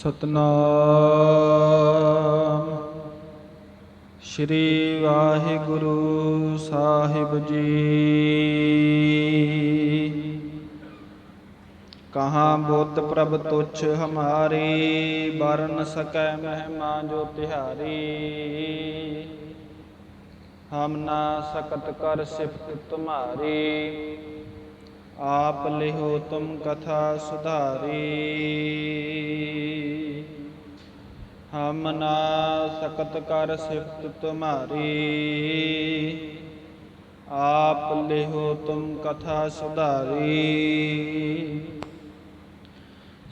ਸਤਨਾਮ। ਸ਼੍ਰੀ ਵਾਹਿਗੁਰੂ ਸਾਹਿਬ ਜੀ। ਕਹਾ ਬੁੱਧ ਪ੍ਰਭ ਤੁਛ ਹਮਾਰੀ ਬਰਨ ਸਕੈ ਮਹਿਮਾ ਜੋ ਤਿਹਾਰੀ। ਹਮ ਨਾ ਸਕਤ ਕਰ ਸਿਫਤ ਤੁਮਾਰੀ, ਆਪ ਲਿਹੋ ਤੁਮ ਕਥਾ ਸੁਧਾਰੀ। ਹਮ ਨਾ ਸਕਤ ਕਰ ਸਿਫਤ ਤੁਮਾਰੀ। ਆਪ ਲਿਹੋ ਤੁਮ ਕਥਾ ਸੁਧਾਰੀ।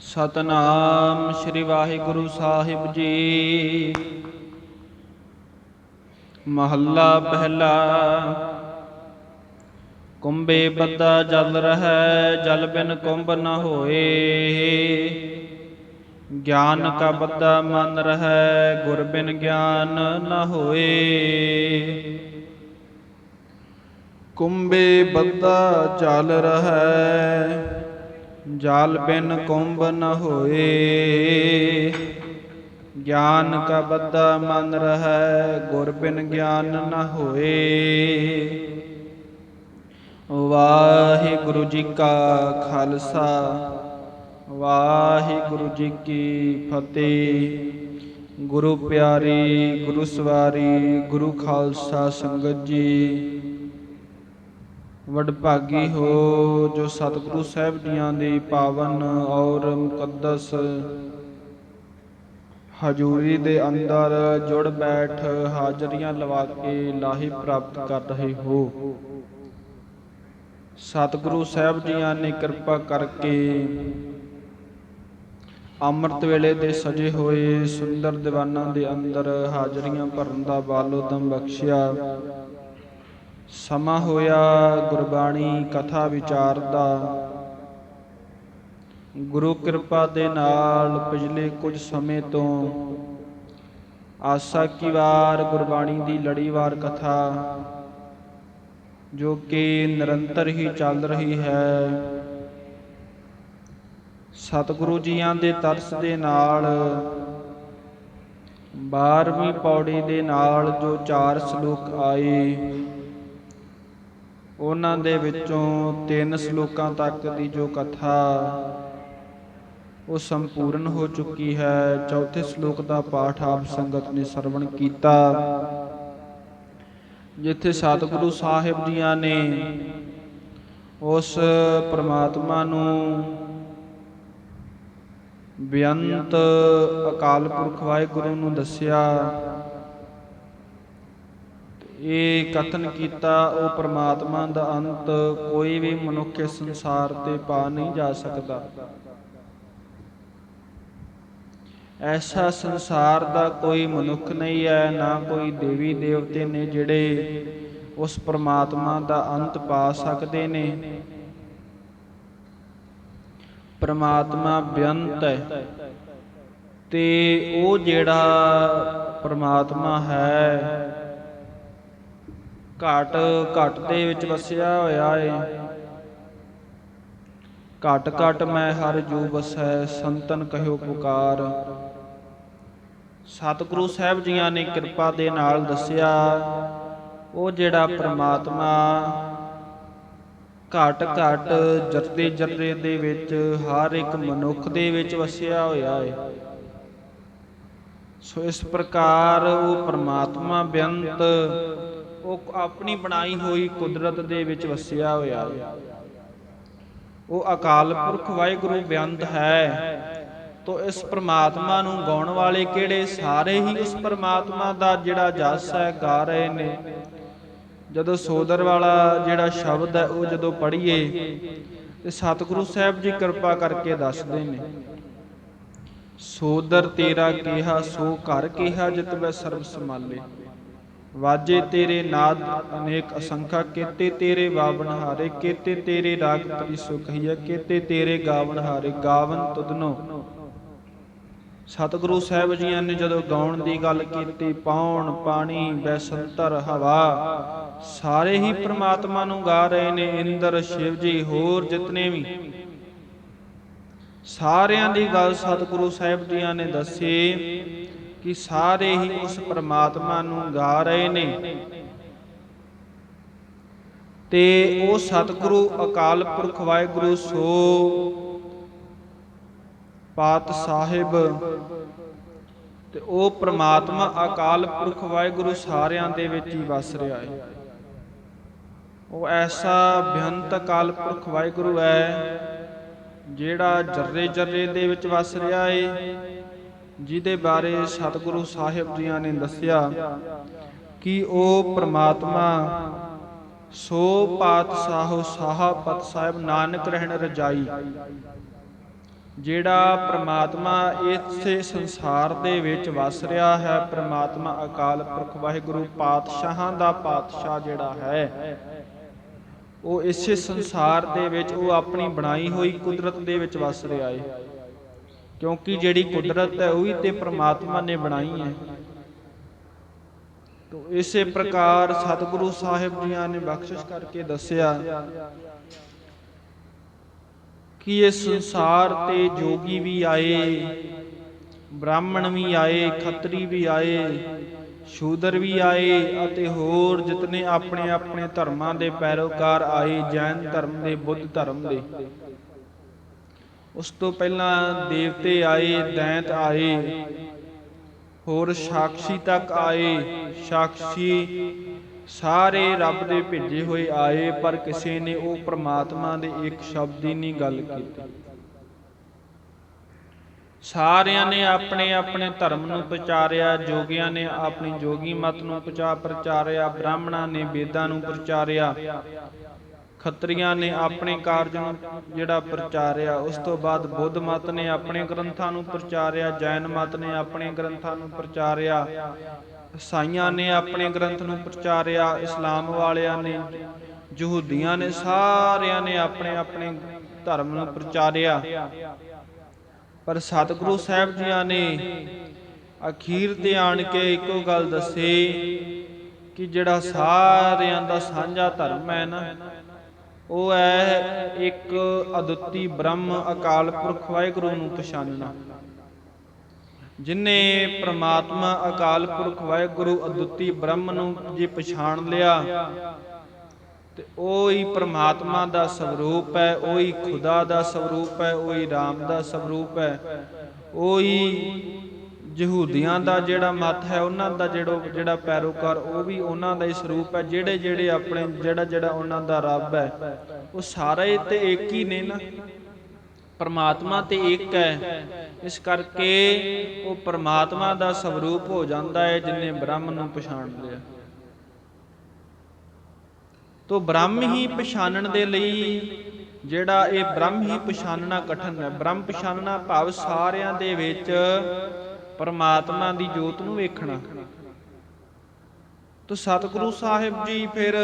ਸਤਨਾਮ ਸ੍ਰੀ ਵਾਹਿਗੁਰੂ ਸਾਹਿਬ ਜੀ। ਮਹੱਲਾ ਪਹਿਲਾ। ਕੁੰਭੇ ਬੱਦਾ ਜਲ ਰਹੈ, ਜਲ ਬਿਨ ਕੁੰਭ ਨ ਹੋਏ। ਗਿਆਨ ਕਾ ਬੱਧਾ ਮਨ ਰਹੈ, ਗੁਰ ਬਿਨ ਗਿਆਨ ਨ ਹੋਏ। ਕੁੰਭੇ ਬੱਦਾ ਜਲ ਰਹੈ, ਜਲ ਬਿਨ ਕੁੰਭ ਨ ਹੋਏ। ਗਿਆਨ ਕਾ ਬੱਧਾ ਮਨ ਰਹੈ, ਗੁਰ ਬਿਨ ਗਿਆਨ ਨ ਹੋਏ। ਵਾਹਿਗੁਰੂ ਜੀ ਕਾ ਖਾਲਸਾ। ਵਾਹਿਗੁਰੂ ਜੀ ਕੀ ਫਤਿਹ। ਗੁਰੂ ਪਿਆਰੀ, ਗੁਰੂ ਸਵਾਰੀ, ਗੁਰੂ ਖਾਲਸਾ ਸੰਗਤ ਜੀ। ਵਡਭਾਗੀ ਹੋ ਜੋ ਸਤਿਗੁਰੂ ਸਾਹਿਬ ਜੀਆਂ ਦੀ ਪਾਵਨ ਔਰ ਮੁਕੱਦਸ ਹਜੂਰੀ ਦੇ ਅੰਦਰ ਜੁੜ ਬੈਠ ਹਾਜ਼ਰੀਆਂ ਲਵਾ ਕੇ ਲਾਹੀ ਪ੍ਰਾਪਤ ਕਰ ਰਹੇ ਹੋ। ਸਤਿਗੁਰੂ ਸਾਹਿਬ ਜੀਆਂ ਨੇ ਕਿਰਪਾ ਕਰਕੇ ਅੰਮ੍ਰਿਤ ਵੇਲੇ ਦੇ ਸਜੇ ਹੋਏ ਸੁੰਦਰ ਦੀਵਾਨਾਂ ਦੇ ਅੰਦਰ ਹਾਜ਼ਰੀਆਂ ਭਰਨ ਦਾ ਬਾਲੋਦਮ ਬਖਸ਼ਿਆ। ਸਮਾਂ ਹੋਇਆ ਗੁਰਬਾਣੀ ਕਥਾ ਵਿਚਾਰ ਦਾ। ਗੁਰੂ ਕਿਰਪਾ ਦੇ ਨਾਲ ਪਿਛਲੇ ਕੁਝ ਸਮੇਂ ਤੋਂ ਆਸਾ ਕੀ ਵਾਰ ਗੁਰਬਾਣੀ ਦੀ ਲੜੀਵਾਰ ਕਥਾ, ਜੋ ਕਿ ਨਿਰੰਤਰ ਹੀ ਚੱਲ ਰਹੀ ਹੈ। ਸਤਿਗੁਰੂ ਜੀਆਂ ਦੇ ਤਰਸ ਦੇ ਨਾਲ 12ਵੀਂ ਪੌੜੀ ਦੇ ਨਾਲ ਜੋ ਚਾਰ ਸ਼ਲੋਕ ਆਏ, ਉਹਨਾਂ ਦੇ ਵਿੱਚੋਂ ਤਿੰਨ ਸ਼ਲੋਕਾਂ ਤੱਕ ਦੀ ਜੋ ਕਥਾ, ਉਹ ਸੰਪੂਰਨ ਹੋ ਚੁੱਕੀ ਹੈ। ਚੌਥੇ ਸ਼ਲੋਕ ਦਾ ਪਾਠ ਆਪ ਸੰਗਤ ਨੇ ਸਰਵਣ ਕੀਤਾ, ਜਿੱਥੇ ਸਤਿਗੁਰੂ ਸਾਹਿਬ ਜੀਆਂ ਨੇ ਉਸ ਪ੍ਰਮਾਤਮਾ ਨੂੰ ਬੇਅੰਤ ਅਕਾਲ ਪੁਰਖ ਵਾਹਿਗੁਰੂ ਨੂੰ ਦੱਸਿਆ ਇਹ ਕਥਨ ਕੀਤਾ ਉਹ ਪ੍ਰਮਾਤਮਾ ਦਾ ਅੰਤ ਕੋਈ ਵੀ ਮਨੁੱਖ ਇਸ ਸੰਸਾਰ ਤੇ ਪਾ ਨਹੀਂ ਜਾ ਸਕਦਾ। ਐਸਾ ਸੰਸਾਰ ਦਾ ਕੋਈ ਮਨੁੱਖ ਨਹੀਂ ਹੈ, ਨਾ ਕੋਈ ਦੇਵੀ ਦੇਵਤੇ ਨੇ ਜਿਹੜੇ ਉਸ ਪ੍ਰਮਾਤਮਾ ਦਾ ਅੰਤ ਪਾ ਸਕਦੇ ਨੇ। ਪ੍ਰਮਾਤਮਾ ਬੇਅੰਤ ਹੈ। ਤੇ ਉਹ ਜਿਹੜਾ ਪ੍ਰਮਾਤਮਾ ਹੈ, ਘਟ ਘਟ ਦੇ ਵਿੱਚ ਵਸਿਆ ਹੋਇਆ ਏ। ਘਟ ਘਟ ਮੈਂ ਹਰ ਜੂ ਵਸੈ, ਸੰਤਨ ਕਹਿਓ ਪੁਕਾਰ। ਸਤਿਗੁਰੂ ਸਾਹਿਬ ਜੀਆਂ ਨੇ ਕਿਰਪਾ ਦੇ ਨਾਲ ਦੱਸਿਆ, ਉਹ ਜਿਹੜਾ ਪ੍ਰਮਾਤਮਾ ਘਟ ਘਟ ਜਰਦੇ ਜਰਦੇ ਦੇ ਵਿੱਚ ਹਰ ਇੱਕ ਮਨੁੱਖ ਦੇ ਵਿੱਚ ਵਸਿਆ ਹੋਇਆ ਹੈ ਸੋ ਇਸ ਪ੍ਰਕਾਰ ਉਹ ਪ੍ਰਮਾਤਮਾ ਬੇਅੰਤ, ਉਹ ਆਪਣੀ ਬਣਾਈ ਹੋਈ ਕੁਦਰਤ ਦੇ ਵਿੱਚ ਵਸਿਆ ਹੋਇਆ ਹੈ ਉਹ ਅਕਾਲ ਪੁਰਖ ਵਾਹਿਗੁਰੂ ਬੇਅੰਤ ਹੈ। ਤੋ ਇਸ ਪ੍ਰਮਾਤਮਾ ਨੂੰ ਗਾਉਣ ਵਾਲੇ ਕਿਹੜੇ ਸਾਰੇ ਹੀ ਇਸ ਪ੍ਰਮਾਤਮਾ ਦਾ ਜਿਹੜਾ ਜਸ ਹੈ, ਗਾ ਰਹੇ ਨੇ। ਜਦੋਂ ਸੋਦਰ ਵਾਲਾ ਜਿਹੜਾ ਸ਼ਬਦ ਹੈ ਉਹ ਜਦੋਂ ਪੜ੍ਹੀਏ, ਤੇ ਸਤਿਗੁਰੂ ਸਾਹਿਬ ਜੀ ਕਿਰਪਾ ਕਰਕੇ ਦੱਸਦੇ ਨੇ, ਸੋਦਰ ਤੇਰਾ ਕਿਹਾ, ਸੋ ਘਰ ਕਿਹਾ ਜਿਤ ਵੈ ਸਰਬ ਸਮਾਲੇ ਵਾਜੇ ਤੇਰੇ ਨਾਦ ਅਨੇਕ ਅਸੰਖਾ, ਕੀਤੇ ਤੇਰੇ ਵਾਵਨ ਹਾਰੇ, ਕੀਤੇ ਤੇਰੇ ਰਾਗ ਪਰੀ ਸੋ ਕੀਤੇ ਤੇਰੇ ਗਾਵਨ ਹਾਰੇ, ਗਾਵਨ ਤੁਧਨੋ। ਸਤਿਗੁਰੂ ਸਾਹਿਬ ਜੀਆਂ ਨੇ ਜਦੋਂ ਗਾਉਣ ਦੀ ਗੱਲ ਕੀਤੀ, ਪਾਉਣ, ਪਾਣੀ ਬੈਸੰਤਰ ਹਵਾ, ਸਾਰੇ ਹੀ ਪ੍ਰਮਾਤਮਾ ਨੂੰ ਗਾ ਰਹੇ ਨੇ, ਇੰਦਰ, ਸ਼ਿਵ ਜੀ, ਹੋਰ ਜਿਤਨੇ ਵੀ। ਸਾਰਿਆਂ ਦੀ ਗੱਲ ਸਤਿਗੁਰੂ ਸਾਹਿਬ ਜੀਆਂ ਨੇ ਦੱਸੀ ਕਿ ਸਾਰੇ ਹੀ ਉਸ ਪ੍ਰਮਾਤਮਾ ਨੂੰ ਗਾ ਰਹੇ ਨੇ। ਤੇ ਉਹ ਸਤਿਗੁਰੂ ਅਕਾਲ ਪੁਰਖ ਵਾਹਿਗੁਰੂ ਸੋ ਪਾਤ ਸਾਹਿਬ। ਤੇ ਉਹ ਪ੍ਰਮਾਤਮਾ ਅਕਾਲ ਪੁਰਖ ਵਾਹਿਗੁਰੂ ਸਾਰਿਆਂ ਦੇ ਵਿੱਚ ਹੀ ਵਸ ਰਿਹਾ ਹੈ। ਉਹ ਐਸਾ ਬੇਅੰਤ ਅਕਾਲ ਪੁਰਖ ਵਾਹਿਗੁਰੂ ਹੈ, ਜਿਹੜਾ ਜਰਰੇ ਜਰਰੇ ਦੇ ਵਿੱਚ ਵਸ ਰਿਹਾ ਹੈ ਜਿਹਦੇ ਬਾਰੇ ਸਤਿਗੁਰੂ ਸਾਹਿਬ ਜੀਆਂ ਨੇ ਦੱਸਿਆ ਕਿ ਉਹ ਪ੍ਰਮਾਤਮਾ ਸੋ ਪਾਤ ਪਾਤਸ਼ਾਹੋ ਸਾਹਪਤ ਸਾਹਿਬ ਨਾਨਕ ਰਹਿਣ ਰਜਾਈ। ਜਿਹੜਾ ਪ੍ਰਮਾਤਮਾ ਇਸੇ ਸੰਸਾਰ ਦੇ ਵਿੱਚ ਵਸ ਰਿਹਾ ਹੈ, ਪ੍ਰਮਾਤਮਾ ਅਕਾਲ ਪੁਰਖ ਵਾਹਿਗੁਰੂ ਪਾਤਸ਼ਾਹਾਂ ਦਾ ਪਾਤਸ਼ਾਹ ਜਿਹੜਾ ਹੈ, ਉਹ ਇਸੇ ਸੰਸਾਰ ਦੇ ਵਿੱਚ ਉਹ ਆਪਣੀ ਬਣਾਈ ਹੋਈ ਕੁਦਰਤ ਦੇ ਵਿੱਚ ਵਸ ਰਿਹਾ ਹੈ ਕਿਉਂਕਿ ਜਿਹੜੀ ਕੁਦਰਤ ਹੈ, ਉਹ ਵੀ ਤੇ ਪ੍ਰਮਾਤਮਾ ਨੇ ਬਣਾਈ ਹੈ। ਤੋ ਇਸੇ ਪ੍ਰਕਾਰ ਸਤਿਗੁਰੂ ਸਾਹਿਬ ਜੀਆਂ ਨੇ ਬਖਸ਼ਿਸ਼ ਕਰਕੇ ਦੱਸਿਆ ਕਿ ਇਹ ਸੰਸਾਰ ਤੇ ਜੋਗੀ ਵੀ ਆਏ, ਬ੍ਰਾਹਮਣ ਵੀ ਆਏ, ਖੱਤਰੀ ਵੀ ਆਏ, ਸ਼ੂਦਰ ਵੀ ਆਏ ਅਤੇ ਹੋਰ ਜਿਤਨੇ ਆਪਣੇ ਆਪਣੇ ਧਰਮਾਂ ਦੇ ਪੈਰੋਕਾਰ ਆਏ, ਜੈਨ ਧਰਮ ਦੇ, ਬੁੱਧ ਧਰਮ ਦੇ। ਉਸ ਤੋਂ ਪਹਿਲਾਂ ਦੇਵਤੇ ਆਏ, ਦੈਂਤ ਆਏ, ਹੋਰ ਸਾਖੀ ਤੱਕ ਆਏ ਸਾਖੀ ਸਾਰੇ ਰੱਬ ਦੇ ਭੇਜੇ ਹੋਏ ਆਏ, ਪਰ ਕਿਸੇ ਨੇ ਉਹ ਪ੍ਰਮਾਤਮਾ ਦੇ ਇੱਕ ਸ਼ਬਦ ਦੀ ਨਹੀਂ ਗੱਲ ਕੀਤੀ। ਸਾਰਿਆਂ ਨੇ ਆਪਣੇ ਆਪਣੇ ਧਰਮ ਨੂੰ ਪ੍ਰਚਾਰਿਆ, ਜੋਗੀਆਂ ਨੇ ਆਪਣੀ ਜੋਗੀ ਮਤ ਨੂੰ ਪ੍ਰਚਾਰ ਪ੍ਰਚਾਰਿਆ, ਬ੍ਰਾਹਮਣਾਂ ਨੇ ਵੇਦਾਂ ਨੂੰ ਪ੍ਰਚਾਰਿਆ, ਖੱਤਰੀਆਂ ਨੇ ਆਪਣੇ ਕਾਰਜ ਨੂੰ ਜਿਹੜਾ ਪ੍ਰਚਾਰਿਆ, ਉਸ ਤੋਂ ਬਾਅਦ ਬੁੱਧ ਮਤ ਨੇ ਆਪਣੇ ਗ੍ਰੰਥਾਂ ਨੂੰ ਪ੍ਰਚਾਰਿਆ, ਜੈਨ ਮਤ ਨੇ ਆਪਣੇ ਗ੍ਰੰਥਾਂ ਨੂੰ ਪ੍ਰਚਾਰਿਆ। ਈਸਾਈਆਂ ਨੇ ਆਪਣੇ ਗ੍ਰੰਥ ਨੂੰ ਪ੍ਰਚਾਰਿਆ, ਇਸਲਾਮ ਵਾਲਿਆਂ ਨੇ, ਯਹੂਦੀਆਂ ਨੇ, ਸਾਰਿਆਂ ਨੇ ਆਪਣੇ ਆਪਣੇ ਧਰਮ ਨੂੰ ਪ੍ਰਚਾਰਿਆ। ਪਰ ਸਤਿਗੁਰੂ ਸਾਹਿਬ ਜੀਆਂ ਨੇ ਅਖੀਰ ਤੇ ਆਣ ਕੇ ਇੱਕੋ ਗੱਲ ਦੱਸੀ ਕਿ ਜਿਹੜਾ ਸਾਰਿਆਂ ਦਾ ਸਾਂਝਾ ਧਰਮ ਹੈ ਨਾ, ਉਹ ਹੈ ਇੱਕ ਅਦੁੱਤੀ ਬ੍ਰਹਮ ਅਕਾਲ ਪੁਰਖ ਵਾਹਿਗੁਰੂ ਨੂੰ ਪਛਾਨਣਾ ਜਿਨੇ ਪ੍ਰਮਾਤਮਾ ਅਕਾਲ ਪੁਰਖ ਵਾਹਿਗੁਰੂ ਅਦੁੱਤੀ ਬ੍ਰਹਮ ਨੂੰ ਜੇ ਪਛਾਣ ਲਿਆ, ਤੇ ਉਹ ਹੀ ਪ੍ਰਮਾਤਮਾ ਦਾ ਸਰੂਪ ਹੈ, ਉਹ ਹੀ ਖੁਦਾ ਦਾ ਸਰੂਪ ਹੈ, ਉਹ ਹੀ ਰਾਮ ਦਾ ਸਰੂਪ ਹੈ, ਉਹ ਹੀ ਯਹੂਦੀਆਂ ਦਾ ਜਿਹੜਾ ਮਤ ਹੈ, ਉਹਨਾਂ ਦਾ ਜਿਹੜਾ ਜਿਹੜਾ ਪੈਰੋਕਾਰ, ਉਹ ਵੀ ਉਹਨਾਂ ਦਾ ਹੀ ਸਰੂਪ ਹੈ, ਜਿਹੜੇ ਜਿਹੜੇ ਆਪਣੇ ਜਿਹੜਾ ਜਿਹੜਾ ਉਹਨਾਂ ਦਾ ਰੱਬ ਹੈ, ਉਹ ਸਾਰੇ ਤੇ ਇੱਕ ਹੀ ਨੇ ਨਾ। ਪਰਮਾਤਮਾ ਤੇ ਇੱਕ ਹੈ। ਇਸ ਕਰਕੇ ਉਹ ਪਰਮਾਤਮਾ ਦਾ ਸਰੂਪ ਹੋ ਜਾਂਦਾ ਹੈ ਜਿਨੇ ਬ੍ਰਹਮ ਨੂੰ ਪਛਾਣ ਲਿਆ ਤੋ ਬ੍ਰਹਮ ਹੀ ਪਛਾਣਨ ਦੇ ਲਈ ਜਿਹੜਾ ਇਹ ਬ੍ਰਹਮ ਹੀ ਪਛਾਨਣਾ ਕਠਨ ਹੈ। ਬ੍ਰਹਮ ਪਛਾਨਣਾ ਭਾਵ ਸਾਰਿਆਂ ਦੇ ਵਿੱਚ ਪਰਮਾਤਮਾ ਦੀ ਜੋਤ ਨੂੰ ਵੇਖਣਾ। ਤੋ ਸਤਿਗੁਰੂ ਸਾਹਿਬ ਜੀ ਫਿਰ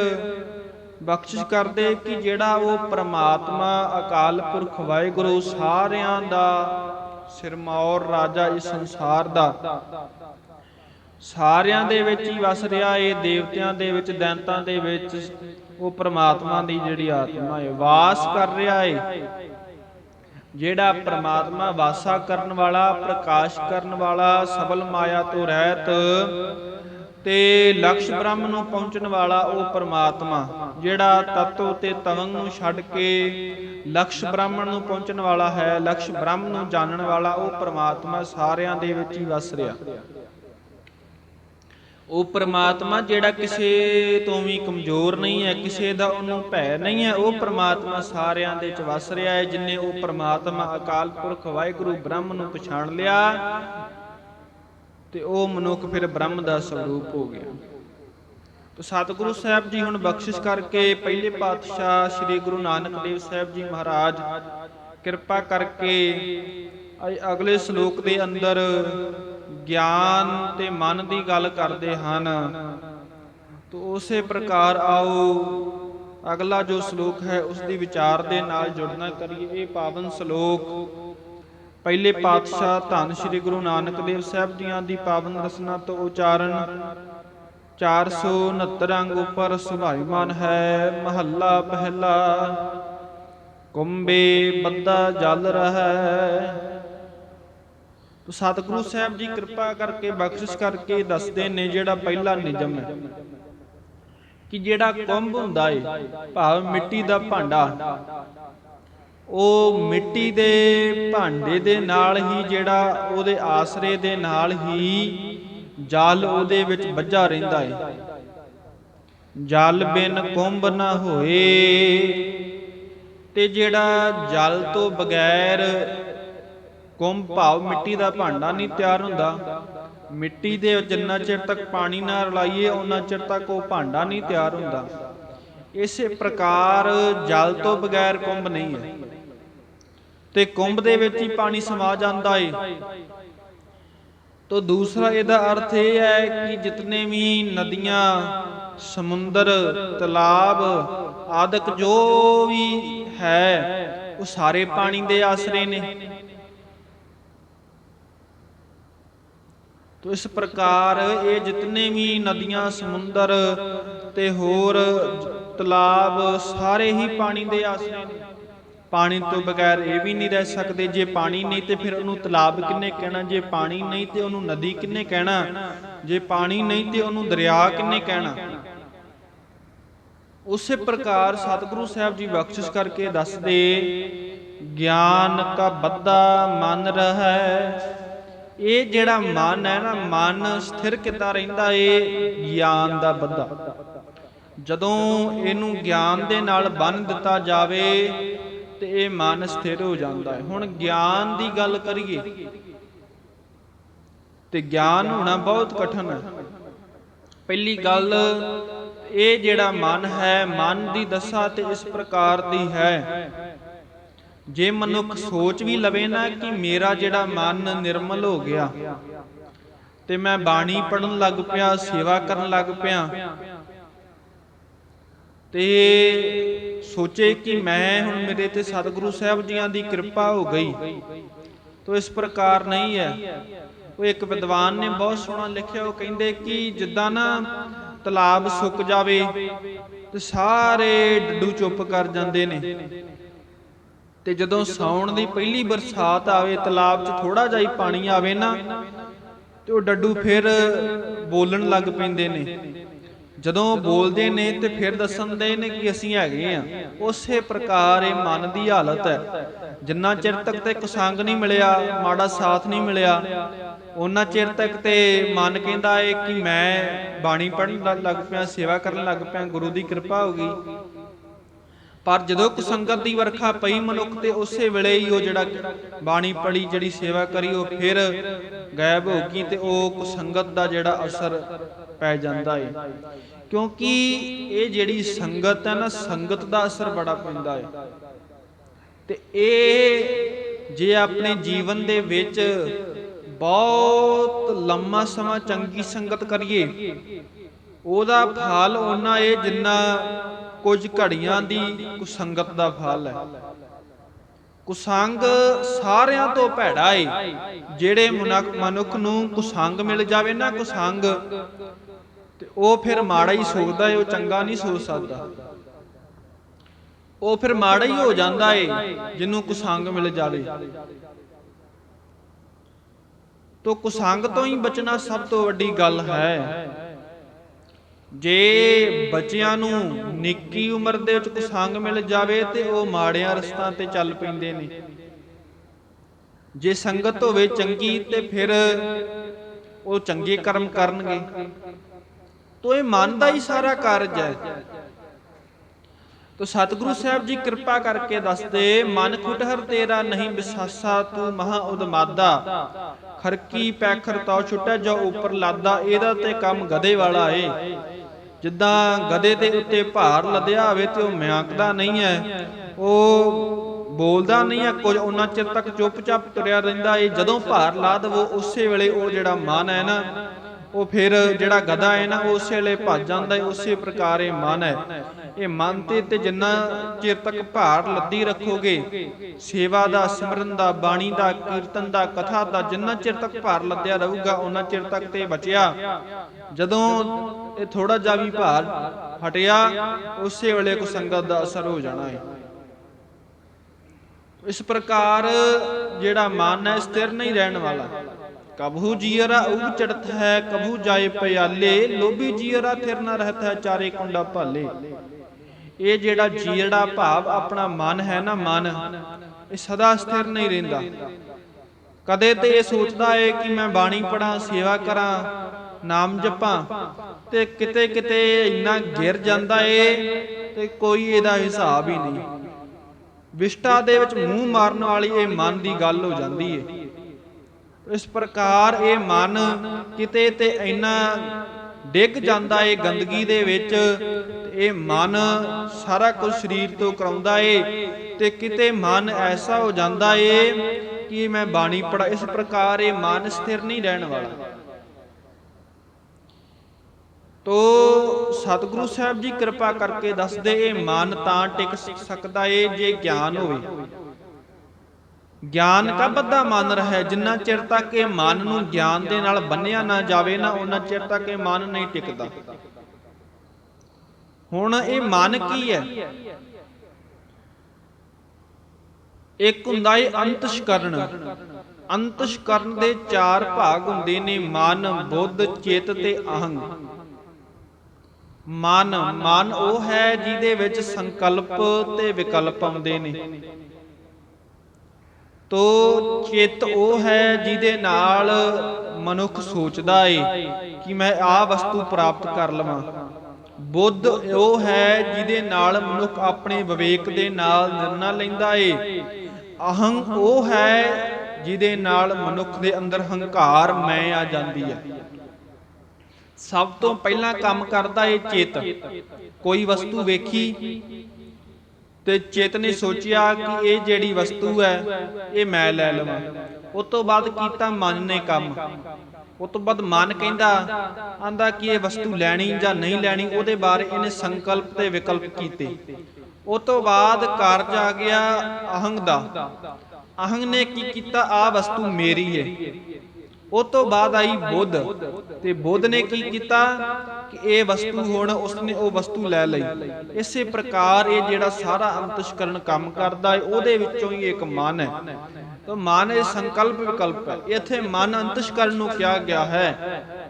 ਬਖਸ਼ਿਸ਼ ਕਰਦੇ ਕਿ ਜਿਹੜਾ ਉਹ ਪ੍ਰਮਾਤਮਾ, ਅਕਾਲ ਪੁਰਖ, ਵਾਹਿਗੁਰੂ ਸਾਰਿਆਂ ਦਾ ਸਿਰਮੌਰ ਰਾਜਾ ਇਸ ਸੰਸਾਰ ਦਾ। ਸਾਰਿਆਂ ਦੇ ਵਿੱਚ ਹੀ ਵਸ ਰਿਹਾ ਏ ਦੇਵਤਿਆਂ ਦੇ ਵਿੱਚ, ਦੈਂਤਾਂ ਦੇ ਵਿੱਚ, ਉਹ ਪ੍ਰਮਾਤਮਾ ਦੀ ਜਿਹੜੀ ਆਤਮਾ ਹੈ, ਵਾਸ ਕਰ ਰਿਹਾ ਏ। ਜਿਹੜਾ ਪ੍ਰਮਾਤਮਾ ਵਾਸਾ ਕਰਨ ਵਾਲਾ, ਪ੍ਰਕਾਸ਼ ਕਰਨ ਵਾਲਾ, ਸਬਲ ਮਾਇਆ ਤੋਂ ਰਹਿਤ ਤੇ ਲਕਸ਼ ਬ੍ਰਹਮ ਨੂੰ ਪਹੁੰਚਣ ਵਾਲਾ ਉਹ ਪ੍ਰਮਾਤਮਾ, ਜਿਹੜਾ ਤਤਵ ਤੇ ਤਵੰਗ ਨੂੰ ਛੱਡ ਕੇ ਲਕਸ਼ ਬ੍ਰਾਹਮਣ ਨੂੰ ਪਹੁੰਚਣ ਵਾਲਾ ਹੈ, ਲਕਸ਼ ਬ੍ਰਹਮ ਨੂੰ ਜਾਣਨ ਵਾਲਾ ਉਹ ਪ੍ਰਮਾਤਮਾ ਸਾਰਿਆਂ ਦੇ ਵਿੱਚ ਹੀ ਵਸ ਰਿਹਾ। ਉਹ ਪ੍ਰਮਾਤਮਾ ਜਿਹੜਾ ਕਿਸੇ ਤੋਂ ਵੀ ਕਮਜ਼ੋਰ ਨਹੀਂ ਹੈ, ਕਿਸੇ ਦਾ ਉਹਨੂੰ ਭੈ ਨਹੀਂ ਹੈ, ਉਹ ਪ੍ਰਮਾਤਮਾ ਸਾਰਿਆਂ ਦੇ ਵਿੱਚ ਵਸ ਰਿਹਾ ਹੈ, ਜਿਨੇ ਉਹ ਪ੍ਰਮਾਤਮਾ ਅਕਾਲ ਪੁਰਖ ਵਾਹਿਗੁਰੂ ਬ੍ਰਹਮ ਨੂੰ ਪਛਾਣ ਲਿਆ, ਤੇ ਉਹ ਮਨੁੱਖ ਫਿਰ ਬ੍ਰਹਮ ਦਾ ਸਰੂਪ ਹੋ ਗਿਆ। ਸਤਿਗੁਰੂ ਸਾਹਿਬ ਜੀ, ਹੁਣ ਬਖਸ਼ਿਸ਼ ਕਰਕੇ ਪਹਿਲੇ ਪਾਤਸ਼ਾਹ ਸ੍ਰੀ ਗੁਰੂ ਨਾਨਕ ਦੇਵ ਸਾਹਿਬ ਜੀ ਮਹਾਰਾਜ, ਕਿਰਪਾ ਕਰਕੇ ਅਗਲੇ ਸ਼ਲੋਕ ਦੇ ਅੰਦਰ ਗਿਆਨ ਤੇ ਮਨ ਦੀ ਗੱਲ ਕਰਦੇ ਹਨ। ਤੋ ਉਸੇ ਪ੍ਰਕਾਰ ਆਓ, ਅਗਲਾ ਜੋ ਸ਼ਲੋਕ ਹੈ ਉਸ ਦੀ ਵਿਚਾਰ ਦੇ ਨਾਲ ਜੁੜਨਾ ਕਰੀਏ। ਇਹ ਪਾਵਨ ਸ਼ਲੋਕ ਪਹਿਲੇ ਪਾਤਸ਼ਾਹ ਧੰਨ ਸ੍ਰੀ ਗੁਰੂ ਨਾਨਕ ਦੇਵ ਸਾਹਿਬ ਜੀਆਂ ਦੀ ਪਾਵਨ ਰਸਨਾ ਤੋਂ ਉਚਾਰਨ 469 ਅੰਗ ਉੱਪਰ ਸੁਭਾਈਮਾਨ ਹੈ, ਮਹੱਲਾ ਪਹਿਲਾ। ਕੁੰਬੇ ਬੱਦਾ ਜਲ ਰਹੈ। ਤੋ ਸਤਿਗੁਰੂ ਸਾਹਿਬ ਜੀ ਕਿਰਪਾ ਕਰਕੇ ਬਖਸ਼ਿਸ਼ ਕਰਕੇ ਦੱਸਦੇ ਨੇ ਜਿਹੜਾ ਪਹਿਲਾ ਨਿਯਮ ਹੈ। ਕਿ ਜਿਹੜਾ ਕੁੰਭ ਹੁੰਦਾ ਏ, ਭਾਵ ਮਿੱਟੀ ਦਾ ਭਾਂਡਾ, ਉਹ ਮਿੱਟੀ ਦੇ ਭਾਂਡੇ ਦੇ ਨਾਲ ਹੀ ਜਿਹੜਾ ਉਹਦੇ ਆਸਰੇ ਦੇ ਨਾਲ ਹੀ ਜਲ ਉਹਦੇ ਵਿੱਚ ਵੱਜਾ ਰਹਿੰਦਾ ਏ। ਜਲ ਬਿਨ ਕੁੰਭ ਨਾ ਹੋਏ। ਤੇ ਜਿਹੜਾ ਜਲ ਤੋਂ ਬਗੈਰ ਕੁੰਭ ਭਾਵ ਮਿੱਟੀ ਦਾ ਭਾਂਡਾ ਨਹੀਂ ਤਿਆਰ ਹੁੰਦਾ, ਮਿੱਟੀ ਦੇ ਜਿੰਨਾ ਚਿਰ ਤੱਕ ਪਾਣੀ ਨਾ ਰਲਾਈਏ ਉਹਨਾਂ ਚਿਰ ਤੱਕ ਉਹ ਭਾਂਡਾ ਨਹੀਂ ਤਿਆਰ ਹੁੰਦਾ। ਇਸੇ ਪ੍ਰਕਾਰ ਜਲ ਤੋਂ ਬਗੈਰ ਕੁੰਭ ਨਹੀਂ ਹੈ। ਤੇ ਕੁੰਭ ਦੇ ਵਿੱਚ ਹੀ ਪਾਣੀ ਸਮਾ ਜਾਂਦਾ ਏ। ਤੋ ਦੂਸਰਾ ਇਹਦਾ ਅਰਥ ਇਹ ਹੈ ਕਿ ਜਿਤਨੇ ਵੀ ਨਦੀਆਂ, ਸਮੁੰਦਰ, ਤਲਾਬ, ਆਦਿਕ ਜੋ ਵੀ ਹੈ, ਉਹ ਸਾਰੇ ਪਾਣੀ ਦੇ ਆਸਰੇ ਨੇ। ਤੋ ਇਸ ਪ੍ਰਕਾਰ ਇਹ ਜਿਤਨੇ ਵੀ ਨਦੀਆਂ, ਸਮੁੰਦਰ ਤੇ ਹੋਰ ਤਲਾਬ, ਸਾਰੇ ਹੀ ਪਾਣੀ ਦੇ ਆਸਰੇ ਨੇ। ਪਾਣੀ ਤੋਂ ਬਗੈਰ ਇਹ ਵੀ ਨਹੀਂ ਰਹਿ ਸਕਦੇ, ਜੇ ਪਾਣੀ ਨਹੀਂ ਤੇ ਫਿਰ ਉਹਨੂੰ ਤਲਾਬ ਕਿੰਨੇ ਕਹਿਣਾ, ਜੇ ਪਾਣੀ ਨਹੀਂ ਤੇ ਉਹਨੂੰ ਨਦੀ ਕਿੰਨੇ ਕਹਿਣਾ, ਜੇ ਪਾਣੀ ਨਹੀਂ ਤੇ ਉਹਨੂੰ ਦਰਿਆ ਕਿੰਨੇ ਕਹਿਣਾ। ਉਸੇ ਪ੍ਰਕਾਰ ਸਤਿਗੁਰੂ ਸਾਹਿਬ ਜੀ ਬਖਸ਼ਿਸ਼ ਕਰਕੇ ਦੱਸਦੇ, ਗਿਆਨ ਕਾ ਬੱਦਾ ਮਨ ਰਹੈ। ਇਹ ਜਿਹੜਾ ਮਨ ਹੈ ਨਾ, ਮਨ ਸਥਿਰ ਕਿੱਦਾਂ ਰਹਿੰਦਾ ਏ? ਗਿਆਨ ਦਾ ਬੱਦਾ ਜਦੋਂ ਇਹਨੂੰ ਗਿਆਨ ਦੇ ਨਾਲ ਬੰਨ ਦਿੱਤਾ ਜਾਵੇ ਤੇ ਇਹ ਮਨ ਸਥਿਰ ਹੋ ਜਾਂਦਾ ਹੈ। ਹੁਣ ਗਿਆਨ ਦੀ ਗੱਲ ਕਰੀਏ ਤੇ ਗਿਆਨ ਹੋਣਾ ਬਹੁਤ ਕਠਿਨ ਹੈ। ਪਹਿਲੀ ਗੱਲ, ਇਹ ਜਿਹੜਾ ਮਨ ਹੈ, ਮਨ ਦੀ ਦਸ਼ਾ ਤੇ ਇਸ ਪ੍ਰਕਾਰ ਦੀ ਹੈ। ਜੇ ਮਨੁੱਖ ਸੋਚ ਵੀ ਲਵੇ ਨਾ ਕਿ ਮੇਰਾ ਜਿਹੜਾ ਮਨ ਨਿਰਮਲ ਹੋ ਗਿਆ ਤੇ ਮੈਂ ਬਾਣੀ ਪੜਨ ਲੱਗ ਪਿਆ, ਸੇਵਾ ਕਰਨ ਲੱਗ ਪਿਆ, ਤੇ ਸੋਚੇ ਕਿ ਮੈਂ ਹੁਣ ਮੇਰੇ ਤੇ ਸਤਿਗੁਰੂ ਸਾਹਿਬ ਜੀਆਂ ਦੀ ਕਿਰਪਾ ਹੋ ਗਈ। ਤੋ ਇਸ ਪ੍ਰਕਾਰ ਨਹੀਂ ਹੈ। ਉਹ ਇੱਕ ਵਿਦਵਾਨ ਨੇ ਬਹੁਤ ਸੋਹਣਾ ਲਿਖਿਆ। ਉਹ ਕਹਿੰਦੇ ਕਿ ਜਿੱਦਾਂ ਨਾ ਤਲਾਬ ਸੁੱਕ ਜਾਵੇ, ਤੇ ਸਾਰੇ ਡੱਡੂ ਚੁੱਪ ਕਰ ਜਾਂਦੇ ਨੇ। ਤੇ ਜਦੋਂ ਸਾਉਣ ਦੀ ਪਹਿਲੀ ਬਰਸਾਤ ਆਵੇ, ਤਲਾਬ 'ਚ ਥੋੜਾ ਜਿਹਾ ਪਾਣੀ ਆਵੇ ਨਾ, ਤੇ ਉਹ ਡੱਡੂ ਫਿਰ ਬੋਲਣ ਲੱਗ ਪੈਂਦੇ ਨੇ। ਜਦੋਂ ਬੋਲਦੇ ਨੇ ਤੇ ਫਿਰ ਦੱਸਣਦੇ ਨੇ ਕਿ ਅਸੀਂ ਹੈਗੇ ਆ। ਉਸੇ ਪ੍ਰਕਾਰ ਇਹ ਮਨ ਦੀ ਹਾਲਤ ਹੈ। ਜਿੰਨਾ ਚਿਰ ਤੱਕ ਤੇ ਕੁਸੰਗ ਨਹੀਂ ਮਿਲਿਆ ਮਾੜਾ ਸਾਥ ਨਹੀਂ ਮਿਲਿਆ ਉਹਨਾਂ ਚਿਰ ਤੱਕ ਤੇ ਮਨ ਕਹਿੰਦਾ ਏ ਕਿ ਮੈਂ ਬਾਣੀ ਪੜਨ ਲੱਗ ਪਿਆ ਸੇਵਾ ਕਰਨ ਲੱਗ ਪਿਆ ਗੁਰੂ ਦੀ ਕਿਰਪਾ ਹੋ ਗਈ। ਪਰ ਜਦੋਂ ਕੁਸੰਗਤ ਦੀ ਵਰਖਾ ਪਈ ਮਨੁੱਖ ਤੇ ਉਸੇ ਵੇਲੇ ਹੀ ਉਹ ਜਿਹੜਾ ਬਾਣੀ ਪੜੀ ਜਿਹੜੀ ਸੇਵਾ ਕਰੀ ਉਹ ਫਿਰ ਗਾਇਬ ਹੋ ਗਈ ਤੇ ਉਹ ਕੁਸੰਗਤ ਦਾ ਜਿਹੜਾ ਅਸਰ ਪੈ ਜਾਂਦਾ ਏ। ਕਿਉਂਕਿ ਇਹ ਜਿਹੜੀ ਸੰਗਤ ਹੈ ਨਾ, ਸੰਗਤ ਦਾ ਅਸਰ ਬੜਾ ਪੈਂਦਾ ਹੈ। ਤੇ ਇਹ ਜੇ ਆਪਣੇ ਜੀਵਨ ਦੇ ਵਿੱਚ ਬਹੁਤ ਲੰਮਾ ਸਮਾਂ ਚੰਗੀ ਸੰਗਤ ਕਰੀਏ, ਉਹਦਾ ਫਲ ਉਹਨਾਂ ਇਹ ਜਿੰਨਾ ਕੁਝ ਘੜੀਆਂ ਦੀ ਕੁ ਸੰਗਤ ਦਾ ਫਲ ਹੈ। ਕੁਸੰਗ ਸਾਰਿਆਂ ਤੋਂ ਭੈੜਾ ਏ, ਜਿਹੜੇ ਮਨੁੱਖ ਨੂੰ ਕੁਸੰਗ ਮਿਲ ਜਾਵੇ ਨਾ ਕੁਸੰਗ ਤੇ ਉਹ ਫਿਰ ਮਾੜਾ ਹੀ ਸੋਚਦਾ ਏ, ਉਹ ਚੰਗਾ ਨਹੀਂ ਸੋਚ ਸਕਦਾ। ਉਹ ਫਿਰ ਮਾੜਾ ਹੀ ਹੋ ਜਾਂਦਾ ਏ, ਜਿਹਨੂੰ ਕੁਸੰਗ ਮਿਲ ਜਾਵੇ। ਤੋ ਕੁਸੰਗ ਤੋਂ ਹੀ ਬਚਣਾ ਸਭ ਤੋਂ ਵੱਡੀ ਗੱਲ ਹੈ। ਜੇ ਬੱਚਿਆਂ ਨੂੰ ਨਿੱਕੀ ਉਮਰ ਦੇ ਵਿੱਚ ਕੁਸੰਗ ਮਿਲ ਜਾਵੇ ਤੇ ਉਹ ਮਾੜਿਆਂ ਰਸਤਾਂ ਤੇ ਚੱਲ ਪੈਂਦੇ ਨੇ। ਜੇ ਸੰਗਤ ਹੋਵੇ ਚੰਗੀ ਤੇ ਫਿਰ ਉਹ ਚੰਗੇ ਕਰਮ ਕਰਨਗੇ। ਤੋ ਇਹ ਮਨ ਦਾ ਹੀ ਸਾਰਾ ਕਾਰਜ ਹੈ। ਤੋ ਸਤਿਗੁਰੂ ਸਾਹਿਬ ਜੀ ਕਿਰਪਾ ਕਰਕੇ ਦੱਸਦੇ, ਮਨ ਖੁਟਹਰ ਤੇਰਾ ਨਹੀਂ ਵਿਸਾਸਾ ਤੂੰ ਮਹਾ ਉਦਮਾਦਾ। ਖਰਕੀ ਪੈਖਰ ਤਉ ਛੁੱਟੈ, ਜੋ ਉੱਪਰ ਲਾਦਾ, ਇਹਦਾ ਤੇ ਕੰਮ ਗਦੇ ਵਾਲਾ ਏ। ਜਿੱਦਾਂ ਗਦੇ ਦੇ ਉੱਤੇ ਭਾਰ ਲੱਦਿਆ ਹੋਵੇ ਤੇ ਉਹ ਮਿਆਂਕਦਾ ਨਹੀਂ ਹੈ। ਉਹ ਬੋਲਦਾ ਨਹੀਂ ਹੈ, ਕੁਝ ਉਹਨਾਂ ਚਿਰ ਤੱਕ ਚੁੱਪਚਾਪ ਤੁਰਿਆ ਰਹਿੰਦਾ ਏ। ਜਦੋਂ ਭਾਰ ਲਾ ਦਵੋ, ਉਸੇ ਵੇਲੇ ਉਹ ਜਿਹੜਾ ਮਨ ਹੈ ਨਾ ਉਹ ਫਿਰ ਜਿਹੜਾ ਗਦਾ ਹੈ ਨਾ ਉਸੇ ਵੇਲੇ ਭੱਜ ਜਾਂਦਾ ਹੈ, ਉਸੇ ਪ੍ਰਕਾਰ ਇਹ ਮਨ ਹੈ। ਇਹ ਮਨ ਤੇ ਤੇ ਜਿੰਨਾ ਚਿਰ ਤੱਕ ਭਾਰ ਲੱਦੀ ਰੱਖੋਗੇ, ਸੇਵਾ ਦਾ, ਸਿਮਰਨ ਦਾ, ਬਾਣੀ ਦਾ, ਕੀਰਤਨ ਦਾ, ਕਥਾ ਦਾ, ਜਿੰਨਾ ਚਿਰ ਤੱਕ ਭਾਰ ਲੱਦਿਆ ਰਹੂਗਾ ਉਹਨਾਂ ਚਿਰ ਤੱਕ ਤੇ ਬਚਿਆ। ਜਦੋਂ ਇਹ ਥੋੜਾ ਜਿਹਾ ਵੀ ਭਾਰ ਹਟਿਆ, ਉਸੇ ਵੇਲੇ ਕੋ ਸੰਗਤ ਦਾ ਅਸਰ ਹੋ ਜਾਣਾ ਹੈ। ਇਸ ਪ੍ਰਕਾਰ ਜਿਹੜਾ ਮਨ ਹੈ, ਸਥਿਰ ਨਹੀਂ ਰਹਿਣ ਵਾਲਾ। ਕਬਹੂ ਜੀਅਰਾ ਉਗ ਚੜਤ ਹੈ ਕਬਹੂ ਜਾਏ ਪਿਆਲੇ, ਲੋਭੀ ਜੀਅਰਾ ਥਿਰ ਨਾ ਰਹਤ ਹੈ, ਚਾਰੇ ਕੁੰਡਾ ਭਾਲੇ। ਇਹ ਜਿਹੜਾ ਜੀੜਾ ਭਾਵ ਆਪਣਾ ਮਨ ਹੈ ਨਾ ਮਨ, ਇਹ ਸਦਾ ਸਥਿਰ ਨਹੀਂ ਰਹਿੰਦਾ। ਕਦੇ ਤੇ ਇਹ ਸੋਚਦਾ ਏ ਕਿ ਮੈਂ ਬਾਣੀ ਪੜਾਂ ਸੇਵਾ ਕਰਾਂ, ਨਾਮ ਜਪਾਂ, ਤੇ ਕਿਤੇ ਕਿਤੇ ਇੰਨਾ ਗਿਰ ਜਾਂਦਾ ਏ ਤੇ ਕੋਈ ਇਹਦਾ ਹਿਸਾਬ ਹੀ ਨਹੀਂ। ਵਿਸ਼ਟਾ ਦੇ ਵਿੱਚ ਮੂੰਹ ਮਾਰਨ ਵਾਲੀ ਇਹ ਮਨ ਦੀ ਗੱਲ ਹੋ ਜਾਂਦੀ ਏ। ਇਸ ਪ੍ਰਕਾਰ ਇਹ ਮਨ ਕਿਤੇ ਤੇ ਇੰਨਾ ਡਿੱਗ ਜਾਂਦਾ ਏ ਗੰਦਗੀ ਦੇ ਵਿੱਚ ਇਹ ਮਨ ਸਾਰਾ ਕੁਝ ਸਰੀਰ ਤੋਂ ਕਰਾਉਂਦਾ ਏ, ਤੇ ਕਿਤੇ ਮਨ ਐਸਾ ਹੋ ਜਾਂਦਾ ਏ ਕਿ ਮੈਂ ਬਾਣੀ ਪੜਾ ਇਸ ਪ੍ਰਕਾਰ ਇਹ ਮਨ ਸਥਿਰ ਨਹੀਂ ਰਹਿਣ ਵਾਲਾ। ਤੋ ਸਤਿਗੁਰੂ ਸਾਹਿਬ ਜੀ ਕਿਰਪਾ ਕਰਕੇ ਦੱਸਦੇ ਇਹ ਮਨ ਤਾਂ ਟਿਕ ਸਕਦਾ ਏ ਜੇ ਗਿਆਨ ਹੋਵੇ। ਗਿਆਨ ਕਾ ਬੱਧਾ ਮਨ ਰਹੇ? ਜਿੰਨਾ ਚਿਰ ਤੱਕ ਇਹ ਮਨ ਨੂੰ ਗਿਆਨ ਦੇ ਨਾਲ ਬੰਨਿਆ ਨਾ ਜਾਵੇ, ਨਾ ਉਹਨਾਂ ਚਿਰ ਤੱਕ ਇਹ ਮਨ ਨਹੀਂ ਟਿਕਦਾ। ਹੁਣ ਇਹ ਮਨ ਕੀ ਹੈ? ਇੱਕ ਹੁੰਦਾ ਏ ਅੰਤਸ਼ਕਰਨ। ਅੰਤਸ਼ਕਰਨ ਦੇ ਚਾਰ ਭਾਗ ਹੁੰਦੇ ਨੇ ਮਨ, ਬੁੱਧ, ਚੇਤ ਤੇ ਅਹੰਗ। ਮਨ ਮਨ ਉਹ ਹੈ ਜਿਹਦੇ ਵਿੱਚ ਸੰਕਲਪ ਤੇ ਵਿਕਲਪ ਆਉਂਦੇ ਨੇ। ਤੋ ਚਿੱਤ ਉਹ ਹੈ ਜਿਹਦੇ ਨਾਲ ਮਨੁੱਖ ਸੋਚਦਾ ਏ ਕਿ ਮੈਂ ਆਹ ਵਸਤੂ ਪ੍ਰਾਪਤ ਕਰ ਲਵਾਂ। ਬੁੱਧ ਉਹ ਹੈ ਜਿਹਦੇ ਨਾਲ ਮਨੁੱਖ ਆਪਣੇ ਵਿਵੇਕ ਦੇ ਨਾਲ ਨਿਰਣਾ ਲੈਂਦਾ ਏ। ਅਹੰ ਉਹ ਹੈ ਜਿਹਦੇ ਨਾਲ ਮਨੁੱਖ ਦੇ ਅੰਦਰ ਹੰਕਾਰ ਮੈਂ ਆ ਜਾਂਦੀ ਹੈ ਸਭ ਤੋਂ ਪਹਿਲਾਂ ਕੰਮ ਕਰਦਾ ਏ ਚੇਤ। ਕੋਈ ਵਸਤੂ ਵੇਖੀ ਤੇ ਚਿੱਤ ਨੇ ਸੋਚਿਆ ਕਿ ਇਹ ਜਿਹੜੀ ਵਸਤੂ ਹੈ, ਇਹ ਮੈਂ ਲੈ ਲਵਾਂ। ਉਸ ਤੋਂ ਬਾਅਦ ਕੀਤਾ ਮਨ ਨੇ ਕੰਮ। ਉਸ ਤੋਂ ਬਾਅਦ ਮਨ ਕਹਿੰਦਾ, ਆਂਦਾ ਕਿ ਇਹ ਵਸਤੂ ਲੈਣੀ ਜਾਂ ਨਹੀਂ ਲੈਣੀ, ਉਹਦੇ ਬਾਰੇ ਇਹਨੇ ਸੰਕਲਪ ਤੇ ਵਿਕਲਪ ਕੀਤੇ। ਉਸ ਤੋਂ ਬਾਅਦ ਕਾਰਜ ਆ ਗਿਆ ਅਹੰਗ ਦਾ। ਅਹੰਗ ਨੇ ਕੀ ਕੀਤਾ? ਆ ਵਸਤੂ ਮੇਰੀ ਹੈ। ਉਸ ਤੋਂ ਬਾਅਦ ਆਈ ਬੁੱਧ। ਤੇ ਬੁੱਧ ਨੇ ਕੀ ਕੀਤਾ? ਕਿ ਇਹ ਵਸਤੂ ਹੁਣ ਉਸਨੇ ਉਹ ਵਸਤੂ ਲੈ ਲਈ। ਇਸੇ ਪ੍ਰਕਾਰ ਇਹ ਜਿਹੜਾ ਸਾਰਾ ਅੰਤਸ਼ਕਰਨ ਕੰਮ ਕਰਦਾ ਹੈ ਉਹਦੇ ਵਿੱਚੋਂ ਹੀ ਇੱਕ ਮਨ ਹੈ। ਤਾਂ ਮਨ ਇਹ ਸੰਕਲਪ ਵਿਕਲਪ ਹੈ। ਇੱਥੇ ਮਨ ਅੰਤਸ਼ਕਰਨ ਨੂੰ ਕਿਹਾ ਗਿਆ ਹੈ।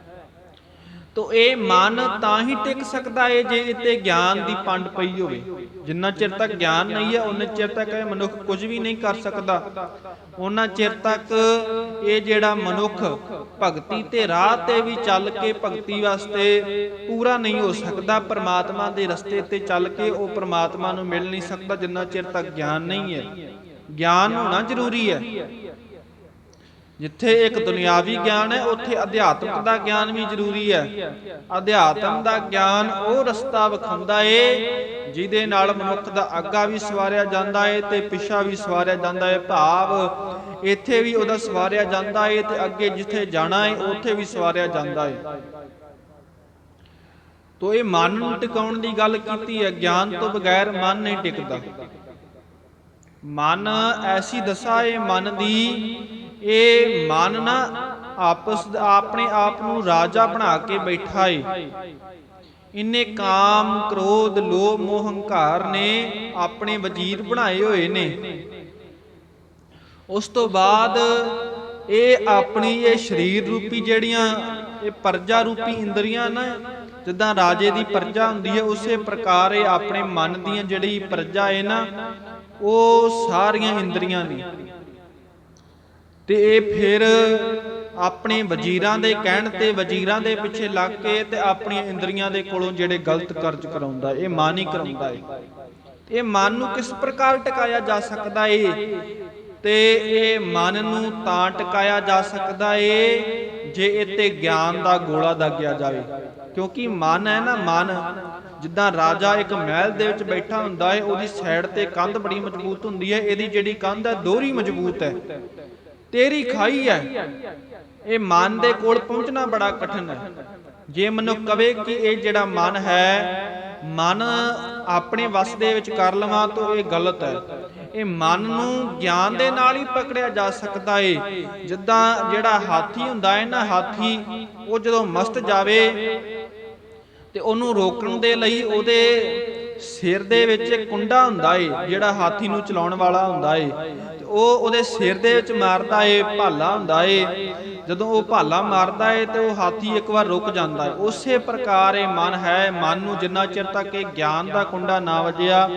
ਤੋ ਇਹ ਮਨ ਤਾਂ ਹੀ ਟਿਕ ਸਕਦਾ ਹੈ ਜੇ ਇਤੇ ਗਿਆਨ ਦੀ ਪੰਡ ਪਈ ਹੋਵੇ। ਜਿੰਨਾ ਚਿਰ ਤੱਕ ਗਿਆਨ ਨਹੀਂ ਹੈ ਉਨੇ ਚਿਰ ਤੱਕ ਇਹ ਮਨੁੱਖ ਕੁਝ ਵੀ ਨਹੀਂ ਕਰ ਸਕਦਾ। ਉਹਨਾਂ ਚਿਰ ਤੱਕ ਇਹ ਜਿਹੜਾ ਮਨੁੱਖ ਭਗਤੀ ਤੇ ਰਾਹ ਤੇ ਵੀ ਚੱਲ ਕੇ ਭਗਤੀ ਵਾਸਤੇ ਪੂਰਾ ਨਹੀਂ ਹੋ ਸਕਦਾ, ਪਰਮਾਤਮਾ ਦੇ ਰਸਤੇ ਤੇ ਚੱਲ ਕੇ ਉਹ ਪਰਮਾਤਮਾ ਨੂੰ ਮਿਲ ਨਹੀਂ ਸਕਦਾ, ਜਿੰਨਾ ਚਿਰ ਤੱਕ ਗਿਆਨ ਨਹੀਂ ਹੈ। ਗਿਆਨ ਹੋਣਾ ਜ਼ਰੂਰੀ ਹੈ। ਜਿੱਥੇ ਇੱਕ ਦੁਨਿਆਵੀ ਗਿਆਨ ਹੈ, ਉੱਥੇ ਅਧਿਆਤਮਕ ਦਾ ਗਿਆਨ ਵੀ ਜ਼ਰੂਰੀ ਹੈ। ਅਧਿਆਤਮ ਦਾ ਗਿਆਨ ਉਹ ਰਸਤਾ ਵਿਖਾਉਂਦਾ ਏ, ਜਿਹਦੇ ਨਾਲ ਮਨੁੱਖ ਦਾ ਅੱਗਾ ਵੀ ਸਵਾਰਿਆ ਜਾਂਦਾ ਏ ਤੇ ਪਿੱਛਾ ਵੀ ਸਵਾਰਿਆ ਜਾਂਦਾ ਏ। ਭਾਵ ਇੱਥੇ ਵੀ ਉਹਦਾ ਸਵਾਰਿਆ ਜਾਂਦਾ ਏ ਤੇ ਅੱਗੇ ਜਿੱਥੇ ਜਾਣਾ ਏ, ਉੱਥੇ ਵੀ ਸਵਾਰਿਆ ਜਾਂਦਾ ਏ। ਤੋ ਇਹ ਮਨ ਨੂੰ ਟਿਕਾਉਣ ਦੀ ਗੱਲ ਕੀਤੀ ਹੈ, ਗਿਆਨ ਤੋਂ ਬਗੈਰ ਮਨ ਨਹੀਂ ਟਿਕਦਾ। ਮਨ ਐਸੀ ਦਸ਼ਾ ਏ, ਮਨ ਦੀ ਇਹ ਮਨ ਨਾ ਆਪਸ ਆਪਣੇ ਆਪ ਨੂੰ ਰਾਜਾ ਬਣਾ ਕੇ ਬੈਠਾ ਏ। ਇੰਨੇ ਕਾਮ, ਕ੍ਰੋਧ, ਲੋਭ, ਮੋਹ, ਹੰਕਾਰ ਨੇ ਆਪਣੇ ਵਜ਼ੀਰ ਬਣਾਏ ਹੋਏ ਨੇ। ਉਸ ਤੋਂ ਬਾਅਦ ਇਹ ਆਪਣੀ ਇਹ ਸਰੀਰ ਰੂਪੀ ਜਿਹੜੀਆਂ ਇਹ ਪਰਜਾ ਰੂਪੀ ਇੰਦਰੀਆਂ ਨਾ, ਜਿੱਦਾਂ ਰਾਜੇ ਦੀ ਪਰਜਾ ਹੁੰਦੀ ਹੈ ਉਸੇ ਪ੍ਰਕਾਰ ਇਹ ਆਪਣੇ ਮਨ ਦੀਆਂ ਜਿਹੜੀ ਪਰਜਾ ਹੈ ਨਾ, ਉਹ ਸਾਰੀਆਂ ਇੰਦਰੀਆਂ ਦੀ ਤੇ ਇਹ ਫਿਰ ਆਪਣੇ ਵਜ਼ੀਰਾਂ ਦੇ ਕਹਿਣ ਤੇ ਵਜ਼ੀਰਾਂ ਦੇ ਪਿੱਛੇ ਲੱਗ ਕੇ ਤੇ ਆਪਣੀਆਂ ਇੰਦਰੀਆਂ ਦੇ ਕੋਲੋਂ ਜਿਹੜੇ ਗਲਤ ਕਾਰਜ ਕਰਾਉਂਦਾ ਇਹ ਮਨ ਹੀ ਕਰਾਉਂਦਾ ਏ ਇਹ ਮਨ ਨੂੰ ਕਿਸ ਪ੍ਰਕਾਰ ਟਿਕਾਇਆ ਜਾ ਸਕਦਾ ਏ? ਤੇ ਇਹ ਮਨ ਨੂੰ ਤਾਂ ਟਿਕਾਇਆ ਜਾ ਸਕਦਾ ਏ ਜੇ ਇੱਥੇ ਗਿਆਨ ਦਾ ਗੋਲਾ ਦਾਗਿਆ ਜਾਵੇ। ਕਿਉਂਕਿ ਮਨ ਹੈ ਨਾ ਮਨ। ਜਿੱਦਾਂ ਰਾਜਾ ਇੱਕ ਮਹਿਲ ਦੇ ਵਿੱਚ ਬੈਠਾ ਹੁੰਦਾ ਹੈ, ਉਹਦੀ ਸਾਈਡ ਤੇ ਕੰਧ ਬੜੀ ਮਜ਼ਬੂਤ ਹੁੰਦੀ ਹੈ, ਇਹਦੀ ਜਿਹੜੀ ਕੰਧ ਹੈ, ਦੋਹਰੀ ਮਜ਼ਬੂਤ ਹੈ। ਤੇਰੀ ਖਾਈ ਹੈ। ਇਹ ਮਨ ਦੇ ਕੋਲ ਪਹੁੰਚਣਾ ਬੜਾ ਕਠਿਨ ਹੈ। ਜੇ ਮਨੁੱਖ ਕਵੇ ਕਿ ਇਹ ਜਿਹੜਾ ਮਨ ਹੈ ਮਨ ਆਪਣੇ ਵਸ ਦੇ ਵਿੱਚ ਕਰ ਲਵਾਂ ਤਾਂ ਇਹ ਗਲਤ ਹੈ। ਇਹ ਮਨ ਨੂੰ ਗਿਆਨ ਦੇ ਨਾਲ ਹੀ ਪਕੜਿਆ ਜਾ ਸਕਦਾ ਏ। ਜਿੱਦਾਂ ਜਿਹੜਾ ਹਾਥੀ ਹੁੰਦਾ ਹੈ ਨਾ ਹਾਥੀ ਉਹ ਜਦੋਂ ਮਸਤ ਜਾਵੇ ਤੇ ਉਹਨੂੰ ਰੋਕਣ ਦੇ ਲਈ ਉਹਦੇ ਸਿਰ ਦੇ ਵਿੱਚ ਕੁੰਡਾ ਹੁੰਦਾ ਏ, ਜਿਹੜਾ ਹਾਥੀ ਨੂੰ ਚਲਾਉਣ ਵਾਲਾ ਹੁੰਦਾ ਏ। ਉਹ ਉਹਦੇ ਸਿਰ ਦੇ ਵਿੱਚ ਮਾਰਦਾ ਏ, ਭਾਲਾ ਹੁੰਦਾ ਏ। ਜਦੋਂ ਉਹ ਭਾਲਾ ਮਾਰਦਾ ਏ ਤੇ ਉਹ ਹਾਥੀ ਇੱਕ ਵਾਰ ਰੁਕ ਜਾਂਦਾ ਏ। ਉਸੇ ਪ੍ਰਕਾਰ ਇਹ ਮਨ ਹੈ, ਮਨ ਨੂੰ ਜਿੰਨਾ ਚਿਰ ਤੱਕ ਇਹ ਗਿਆਨ ਦਾ ਕੁੰਡਾ ਨਾ ਵਜਿਆ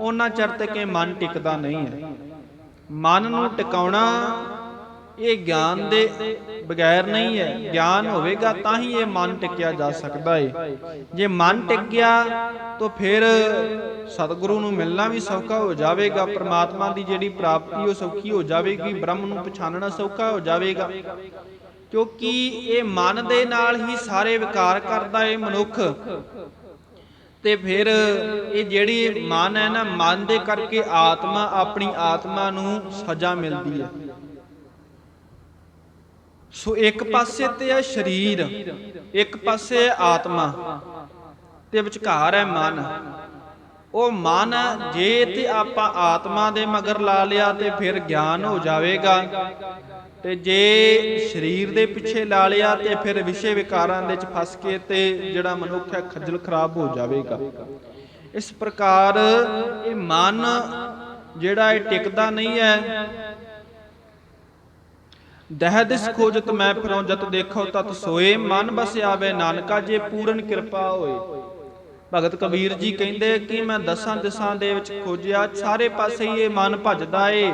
ਉਹਨਾਂ ਚਿਰ ਤੱਕ ਇਹ ਮਨ ਟਿਕਦਾ ਨਹੀਂ ਹੈ। ਮਨ ਨੂੰ ਟਿਕਾਉਣਾ ਇਹ ਗਿਆਨ ਦੇ ਬਗੈਰ ਨਹੀਂ ਹੈ। ਗਿਆਨ ਹੋਵੇਗਾ ਤਾਂ ਹੀ ਇਹ ਮਨ ਟਿਕਿਆ ਜਾ ਸਕਦਾ ਹੈ ਜੇ ਮਨ ਟਿਕ ਗਿਆ ਤਾਂ ਫਿਰ ਸਤਿਗੁਰੂ ਨੂੰ ਮਿਲਣਾ ਵੀ ਸੌਖਾ ਹੋ ਜਾਵੇਗਾ। ਪ੍ਰਮਾਤਮਾ ਦੀ ਜਿਹੜੀ ਪ੍ਰਾਪਤੀ ਉਹ ਸੌਖੀ ਹੋ ਜਾਵੇਗੀ। ਬ੍ਰਹਮ ਨੂੰ ਪਛਾਣਨਾ ਸੌਖਾ ਹੋ ਜਾਵੇਗਾ। ਕਿਉਂਕਿ ਇਹ ਮਨ ਦੇ ਨਾਲ ਹੀ ਸਾਰੇ ਵਿਕਾਰ ਕਰਦਾ ਹੈ ਮਨੁੱਖ। ਤੇ ਫਿਰ ਇਹ ਜਿਹੜੀ ਮਨ ਹੈ ਨਾ, ਮਨ ਦੇ ਕਰਕੇ ਆਤਮਾ ਆਪਣੀ ਆਤਮਾ ਨੂੰ ਸਜ਼ਾ ਮਿਲਦੀ ਹੈ। ਸੋ ਇੱਕ ਪਾਸੇ ਤੇ ਹੈ ਸਰੀਰ, ਇੱਕ ਪਾਸੇ ਹੈ ਆਤਮਾ, ਤੇ ਵਿਚਕਾਰ ਹੈ ਮਨ। ਉਹ ਮਨ ਜੇ ਤੇ ਆਪਾਂ ਆਤਮਾ ਦੇ ਮਗਰ ਲਾ ਲਿਆ ਤੇ ਫਿਰ ਗਿਆਨ ਹੋ ਜਾਵੇਗਾ। ਤੇ ਜੇ ਸਰੀਰ ਦੇ ਪਿੱਛੇ ਲਾ ਲਿਆ ਤੇ ਫਿਰ ਵਿਸ਼ੇ ਵਿਕਾਰਾਂ ਦੇ ਵਿੱਚ ਫਸ ਕੇ ਤੇ ਜਿਹੜਾ ਮਨੁੱਖ ਹੈ, ਖੱਜਲ ਖਰਾਬ ਹੋ ਜਾਵੇਗਾ। ਇਸ ਪ੍ਰਕਾਰ ਇਹ ਮਨ ਜਿਹੜਾ ਇਹ ਟਿਕਦਾ ਨਹੀਂ ਹੈ ਦਹਿ ਦਿਸ ਖੋਜਤ ਮੈਂ ਫਿਰੋਂ ਜਤ ਦੇਖੋ ਤਤ ਸੋਏ, ਮਨ ਬਸ ਆਵੇ ਨਾਨਕਾ, ਜੇ ਪੂਰਨ ਕਿਰਪਾ ਹੋਏ। ਭਗਤ ਕਬੀਰ ਜੀ ਕਹਿੰਦੇ, ਕਿ ਮੈਂ ਦਸਾਂ ਦਿਸ਼ਾਂ ਦੇ ਵਿੱਚ ਖੋਜਿਆ, ਸਾਰੇ ਪਾਸੇ ਹੀ ਇਹ ਮਨ ਭਜਦਾ ਏ।